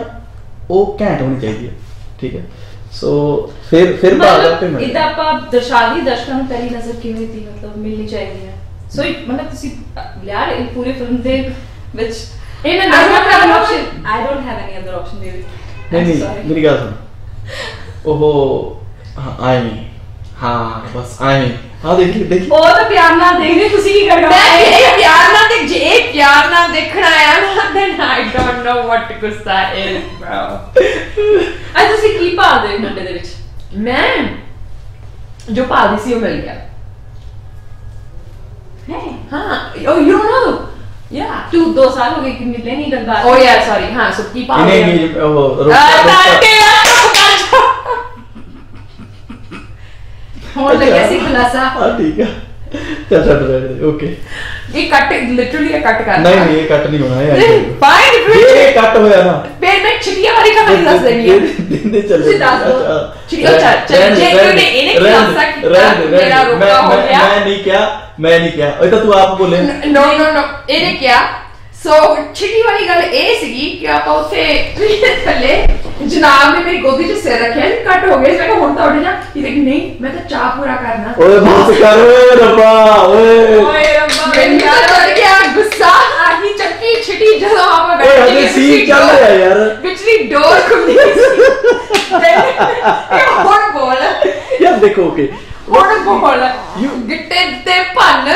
ਉਹ ਘੈਂਟ ਹੋਣੀ ਚਾਹੀਦੀ ਹੈ। ਠੀਕ ਹੈ? ਸੋ ਫਿਰ ਫਿਰ ਬਾਅਦ ਆਪੇ ਮਿਲ ਇਦਾਂ ਆਪਾਂ ਦਰਸ਼ਾਦੀ ਦਰਸ਼ਕਾਂ ਨੂੰ ਪਹਿਲੀ ਨਜ਼ਰ ਕਿਵੇਂ ਦੀ ਮਤਲਬ ਮਿਲਣੀ ਚਾਹੀਦੀ ਹੈ? ਸੋ ਇਹ ਮਤਲਬ ਤੁਸੀਂ ਯਾਰ ਇਹ ਪੂਰੇ ਫਿਲਮ ਦੇ ਵਿੱਚ। ਇਹ an ਨਜ਼ਰ option. I don't have any other option, baby. ਨਹੀਂ ਨਹੀਂ. ਮੇਰੀ ਗੱਲ ਸੁਣ। ਉਹ ਆਈ ਨਹੀਂ ਹਾਂ ਬਸ ਆਈ ਹਾਂ ਦੇਖ ਲਈ ਉਹ ਤਾਂ ਪਿਆਰ ਨਾਲ ਦੇਖ ਤੁਸੀਂ ਕੀ ਕਰ ਮੈਂ ਇਹ ਪਿਆਰ ਨਾਲ ਦੇਖ ਜੇ ਇਹ ਪਿਆਰ ਨਾਲ ਦੇਖਣਾ ਆ ਨਾ then I don't know what ਗੁੱਸਾ is bro. ਅੱਜ ਤੁਸੀਂ ਕੀ ਪਾ ਦੇ ਮੁੰਡੇ ਦੇ ਵਿੱਚ? ਮੈਂ ਜੋ ਪਾ ਦੀ ਸੀ ਉਹ ਮਿਲ ਗਿਆ। ਹੈ? ਹਾਂ ਉਹ ਯੂ ਡੋਨਟ ਨੋ ਯਾ ਤੂੰ 2 ਸਾਲ ਹੋ ਗਏ ਕਿ ਮਿਲੇ ਨਹੀਂ ਗੰਗਾ। ਓ ਯਾਰ ਸੌਰੀ ਹਾਂ ਸੋ ਕੀ ਪਾ ਨਹੀਂ ਨਹੀਂ ਉਹ ਰੋਕ ਹੋਣ ਲੱਗਿਆ ਸੀ ਖੁਲਾਸਾ ਹਾਂ ਠੀਕ ਹੈ ਚੱਲ ਚੱਲ ਓਕੇ ਇਹ ਕੱਟ ਲਿਟਰਲੀ ਇਹ ਕੱਟ ਕਰਨਾ ਨਹੀਂ ਨਹੀਂ ਇਹ ਕੱਟ ਨਹੀਂ ਹੋਣਾ ਇਹ ਫਾਈਨ ਫਿਰ ਇਹ ਕੱਟ ਹੋਇਆ ਨਾ ਫਿਰ ਮੈਂ ਚਿੜੀਆਂ ਵਾਲੀ ਕਹਾਣੀ ਦੱਸ ਦੇਣੀ ਹੈ ਦਿੰਦੇ ਚੱਲੇ ਤੁਸੀਂ ਦੱਸ ਦੋ ਚਿੜੀਆਂ ਚੱਲ ਜੇ ਤੂੰ ਇਹਨੇ ਖੁਲਾਸਾ ਕੀਤਾ ਮੇਰਾ ਰੋਕਾ ਹੋ ਗਿਆ ਮੈਂ ਨਹੀਂ ਕਿਹਾ ਮੈਂ ਨਹੀਂ ਕਿਹਾ ਇਹ ਤਾਂ ਤੂੰ ਆਪ ਬੋਲੇ ਨੋ ਨੋ ਨੋ ਇਹਨੇ ਕਿਹਾ ਸੋ ਚਿੜੀ ਵਾਲੀ ਗੱਲ ਇਹ ਸੀਗੀ ਕਿ ਆਪਾਂ ਉੱਥੇ ਥੱਲੇ ਜਨਾਬ ਨੇ ਮੇਰੀ ਗੋਦੀ 'ਚ ਸਿਰ ਰੱਖਿਆ ਨਹੀਂ ਕੱਟ ਹੋ ਗਿਆ। ਮੈਂ ਕਿਹਾ ਹੁਣ ਤਾਂ ਉੱਠ ਜਾ। ਇਹ ਦੇਖ ਨਹੀਂ ਮੈਂ ਤਾਂ ਚਾਹ ਪੂਰਾ ਕਰਨਾ। ਓਏ ਬਸ ਕਰ ਓਏ ਰੱਬਾ ਓਏ। ਓਏ ਰੱਬਾ ਮੈਨੂੰ ਤਾਂ ਗਿਆ। ਗੁੱਸਾ। ਆਹੀ ਚੱਕੀ ਛਿਟੀ ਜਦੋਂ ਆਪਾਂ ਬੈਠੇ ਓਏ ਹਲੇ ਸੀ ਚੱਲ ਰਿਹਾ ਯਾਰ। ਪਿਛਲੀ ਡੋਰ ਖੁੱਲੀ ਸੀ। ਇਹ ਹੁਣ ਬੋਲ। ਯਾਰ ਦੇਖੋ ਕਿ ਹੁਣ ਬੋਲ। ਗਿੱਟੇ ਤੇ ਭੰਨ।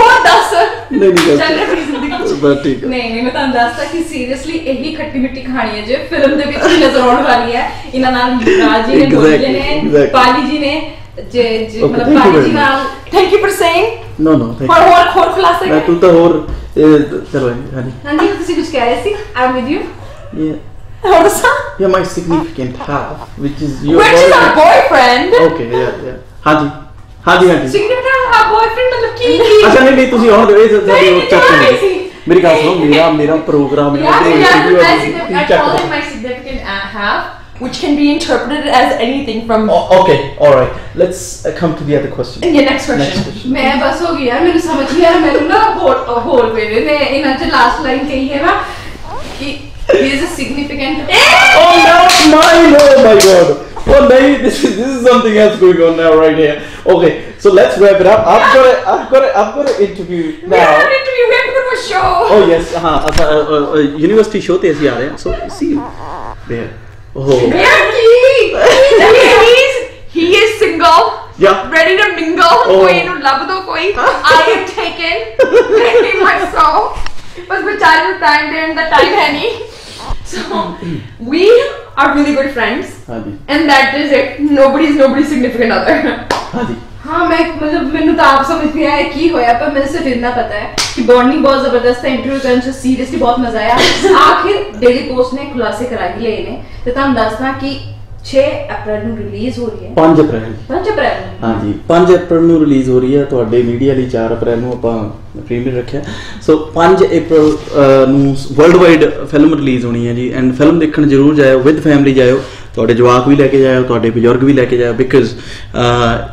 ਹੋਰ ਦੱਸ। ਨਹੀਂ ਨਹੀਂ ਚੱਲ ਬਸ ਠੀਕ ਹੈ ਨਹੀਂ ਨਹੀਂ ਮੈਂ ਤੁਹਾਨੂੰ ਦੱਸਦਾ ਕਿ ਸੀਰੀਅਸਲੀ ਇਹੀ ਖੱਟੀ ਮਿੱਟੀ ਕਹਾਣੀ ਹੈ ਜੇ ਫਿਲਮ ਦੇ ਵਿੱਚ ਨਜ਼ਰ ਆਉਣ ਵਾਲੀ ਹੈ। ਇਹਨਾਂ ਨਾਲ ਰਾਜ ਜੀ ਨੇ ਬੋਲੇ ਨੇ. ਪਾਲੀ ਜੀ ਨੇ ਜੇ ਜੇ ਮਤਲਬ ਪਾਲੀ ਜੀ ਨਾਲ। Thank you for saying no no thank ਹੋਰ ਹੋਰ ਹੋਰ ਖੁਲਾਸੇ ਮੈਂ ਤੂੰ ਤਾਂ ਹੋਰ ਚਲੋ ਹਾਂਜੀ। ਹਾਂਜੀ ਤੁਸੀਂ ਕੁਝ ਕਹਿ ਰਹੇ ਸੀ? ਆਮ ਵਿਦ ਯੂ Yeah, ਹੋਰ ਦੱਸਾਂ? You're my significant half, which is your which is our boyfriend. Okay, yeah, yeah. ਹਾਂਜੀ ਹਾਂਜੀ ਹਾਂਜੀ significant our boyfriend ਮਤਲਬ ਕੀ ਕੀ ਅੱਛਾ ਨਹੀਂ ਨਹੀਂ ਤੁਸੀਂ ਆਉਣ ਦਿਓ ਇਹ मेरी कहा सुनो मेरा मेरा प्रोग्राम है मेरे इंटरव्यू है चेक करो my significant half which can be interpreted as anything from oh, okay all right. Let's uh, come to the other question. Yeah next question, next question. मैं बस हो गया मैंने समझ लिया मैंने ना होल होल पे ने इन्हें जो लास्ट लाइन कही है ना कि he is a significant oh no! mine! Oh my god. Oh no this is this is something else going on now right here. Okay so let's wrap it up. I've got to, I've got to, I've got to interview now. We have an interview. We have to go to a show. Oh yes, uh-huh. uh, uh, uh, uh university show they are here. So see there. Oh. Yeah, he, he, he is single. Yeah. Ready to mingle. Oh. कोई इन्हों लब दो कोई. I am taken. Ready myself. बस बेचारे में time they and the time है नहीं. So we are really good friends. हाँ जी. And that is it. Nobody's nobody's significant other. हाँ जी. ਹਾਂ ਮੈਂ ਮਤਲਬ ਮੈਨੂੰ ਤਾਂ ਆਪ ਸਮਝ ਨਹੀਂ ਆਇਆ ਕੀ ਹੋਇਆ ਪਰ ਮੈਨੂੰ ਸਿਰਫ ਇੰਨਾ ਪਤਾ ਹੈ ਕਿ ਬੌਂਡਿੰਗ ਬਹੁਤ ਜ਼ਬਰਦਸਤ ਹੈ ਇੰਟਰਵਿਊ ਕਰਨ ਚ ਸੀਰੀਅਸਲੀ ਬਹੁਤ ਮਜ਼ਾ ਆਇਆ। ਆਖਿਰ ਡੇਲੀ ਪੋਸਟ ਨੇ ਖੁਲਾਸੇ ਕਰਾ ਹੀ ਲਏ ਨੇ ਤੇ ਤੁਹਾਨੂੰ ਦੱਸਣਾ ਕਿ 6 ਅਪ੍ਰੈਲ ਨੂੰ ਰਿਲੀਜ਼ ਹੋ ਰਹੀ ਹੈ। 5 ਅਪ੍ਰੈਲ 5 ਅਪ੍ਰੈਲ ਹਾਂਜੀ 5 ਅਪ੍ਰੈਲ ਨੂੰ ਰਿਲੀਜ਼ ਹੋ ਰਹੀ ਹੈ। ਤੁਹਾਡੇ ਮੀਡੀਆ ਲਈ 4 ਅਪ੍ਰੈਲ ਨੂੰ ਆਪਾਂ ਪ੍ਰੀਮੀਅਰ ਰੱਖਿਆ। ਸੋ 5 ਅਪ੍ਰੈਲ ਨੂੰ ਵਰਲਡ ਵਾਈਡ ਫਿਲਮ ਰਿਲੀਜ਼ ਹੋਣੀ ਹੈ ਜੀ। ਐਂਡ ਫਿਲਮ ਦੇਖਣ ਜ਼ਰੂਰ ਜਾਇਓ ਵਿਦ ਫੈਮਿਲੀ ਜਾਇਓ। ਤੁਹਾਡੇ ਜਵਾਕ ਵੀ ਲੈ ਕੇ ਜਾਇਓ, ਤੁਹਾਡੇ ਬਜ਼ੁਰਗ ਵੀ ਲੈ ਕੇ ਜਾਇਓ ਬਿਕਾਜ਼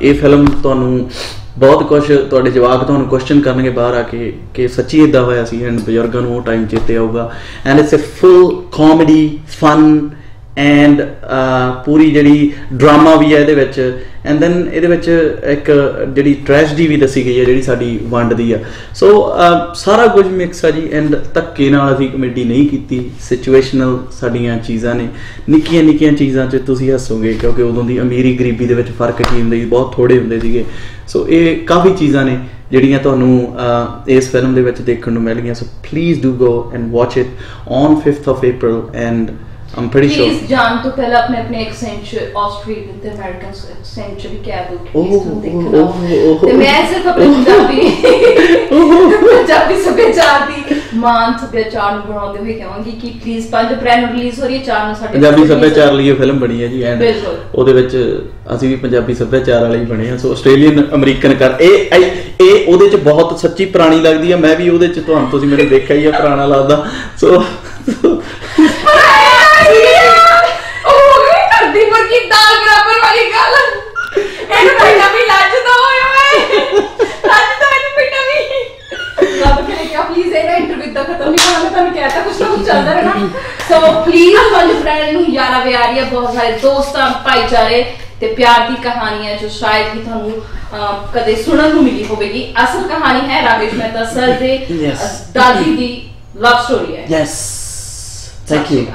ਇਹ ਫਿਲਮ ਤੁਹਾਨੂੰ ਬਹੁਤ ਕੁਝ ਤੁਹਾਡੇ ਜਵਾਕ ਤੁਹਾਨੂੰ ਕੁਐਸਚਨ ਕਰਨਗੇ ਬਾਹਰ ਆ ਕੇ ਕਿ ਸੱਚੀ ਇਦਾਂ ਹੋਇਆ ਸੀ ਐਂਡ ਬਜ਼ੁਰਗਾਂ ਨੂੰ ਉਹ ਟਾਈਮ ਚੇਤੇ ਆਊਗਾ। And it's a full comedy fun and uh, ਪੂਰੀ ਜਿਹੜੀ ਡਰਾਮਾ ਵੀ ਹੈ ਇਹਦੇ ਵਿੱਚ ਐਂਡ ਦੈਨ ਇਹਦੇ ਵਿੱਚ ਇੱਕ ਜਿਹੜੀ ਟ੍ਰੈਜਡੀ ਵੀ ਦੱਸੀ ਗਈ ਹੈ ਜਿਹੜੀ ਸਾਡੀ ਵੰਡ ਦੀ ਆ। ਸੋ ਸਾਰਾ ਕੁਝ ਮਿਕਸ ਆ ਜੀ ਐਂਡ ਧੱਕੇ ਨਾਲ ਅਸੀਂ ਕਮੇਡੀ ਨਹੀਂ ਕੀਤੀ ਸਿਚੁਏਸ਼ਨਲ ਸਾਡੀਆਂ ਚੀਜ਼ਾਂ ਨੇ। ਨਿੱਕੀਆਂ ਨਿੱਕੀਆਂ ਚੀਜ਼ਾਂ 'ਚ ਤੁਸੀਂ ਹੱਸੋਗੇ, ਕਿਉਂਕਿ ਉਦੋਂ ਦੀ ਅਮੀਰੀ ਗਰੀਬੀ ਦੇ ਵਿੱਚ ਫ਼ਰਕ ਕੀ ਹੁੰਦਾ ਸੀ, ਬਹੁਤ ਥੋੜੇ ਹੁੰਦੇ ਸੀਗੇ। ਸੋ ਇਹ ਕਾਫੀ ਚੀਜ਼ਾਂ ਨੇ ਜਿਹੜੀਆਂ ਤੁਹਾਨੂੰ ਇਸ ਫਿਲਮ ਦੇ ਵਿੱਚ ਦੇਖਣ ਨੂੰ ਮਿਲ ਗਈਆਂ। So please do go and watch it on 5th of April and I'm pretty sure please ਜਾਣ ਤੋਂ ਪਹਿਲਾਂ ਆਪਣੇ ਆਪਣੇ ਐਕਸੈਂਟ ਚ ਆਸਟ੍ਰੇਲੀਅਨ ਤੇ ਅਮਰੀਕਨ ਐਕਸੈਂਟ ਚ ਵੀ ਕੈਬ ਹੋ ਕੇ ਦੇਖਣਾ ਤੇ ਮੈਂ ਸਿਰਫ ਆਪਣੇ ਪੰਜਾਬੀ ਪੰਜਾਬੀ ਸੱਭਿਆਚਾਰ ਦੀ ਮਾਨ ਸੱਭਿਆਚਾਰ ਨੂੰ ਬਣਾਉਂਦੇ ਹੋਏ ਕਹਾਂਗੀ ਕਿ ਪਲੀਜ਼ 5 ਅਪ੍ਰੈਲ ਨੂੰ ਰਿਲੀਜ਼ ਹੋ ਰਹੀ ਹੈ 4 ਨੂੰ ਸਾਡੇ ਪੰਜਾਬੀ ਸੱਭਿਆਚਾਰ ਲਈ ਇਹ ਫਿਲਮ ਬਣੀ ਹੈ ਜੀ ਐਂਡ। ਉਹਦੇ ਵਿੱਚ ਅਸੀਂ ਵੀ ਪੰਜਾਬੀ ਸੱਭਿਆਚਾਰ ਵਾਲੇ ਹੀ ਬਣੇ ਆ ਸੋ ਆਸਟ੍ਰੇਲੀਅਨ ਅਮਰੀਕਨ ਕਰ ਇਹ ਇਹ- ਇਹ ਉਹਦੇ ਚ ਬਹੁਤ ਸੱਚੀ ਪੁਰਾਣੀ ਲੱਗਦੀ ਹੈ ਮੈਂ ਵੀ ਉਹਦੇ ਚ ਤੁਹਾਨੂੰ ਤੁਸੀਂ ਮੈਨੂੰ ਦੇਖਿਆ ਹੀ ਆ ਪੁਰਾਣਾ ਲੱਗਦਾ। ਸੋ ਇਹਨੂੰ ਬੈਠਾ ਵੀ ਲੱਜ ਦੋ ਹੋਏ ਓਏ। ਲੱਜ ਦੋ ਇਹਨੂੰ ਬੈਠਾ ਵੀ। ਰੱਬ ਕਰੇ ਕਿ ਪਲੀਜ਼ ਇਹ ਇੰਟਰਵਿਊ ਤੱਕ ਖਤਮ ਨਹੀਂ ਹੋਣਾ ਮੈਂ ਤੁਹਾਨੂੰ ਕਹਿਤਾ ਕੁਝ ਨਾ ਕੁਝ ਚੱਲਦਾ ਰਹਿਣਾ। ਸੋ ਪਲੀਜ਼ 5 ਅਪ੍ਰੈਲ ਨੂੰ ਯਾਰਾ ਵਿਆਰੀਆ ਬਹੁਤ ਸਾਰੇ ਦੋਸਤਾਂ ਭਾਈਚਾਰੇ ਤੇ ਪਿਆਰ ਦੀ ਕਹਾਣੀਆਂ ਜੋ ਸ਼ਾਇਦ ਹੀ ਤੁਹਾਨੂੰ ਕਦੇ ਸੁਣਨ ਨੂੰ ਮਿਲੀ ਹੋਵੇਗੀ। ਅਸਲ ਕਹਾਣੀ ਹੈ ਰਾਕੇਸ਼ ਮਹਿਤਾ ਸਰ ਦੇ ਦਾਦੀ ਦੀ ਲਵ ਸਟੋਰੀ ਹੈ। Yes thank you.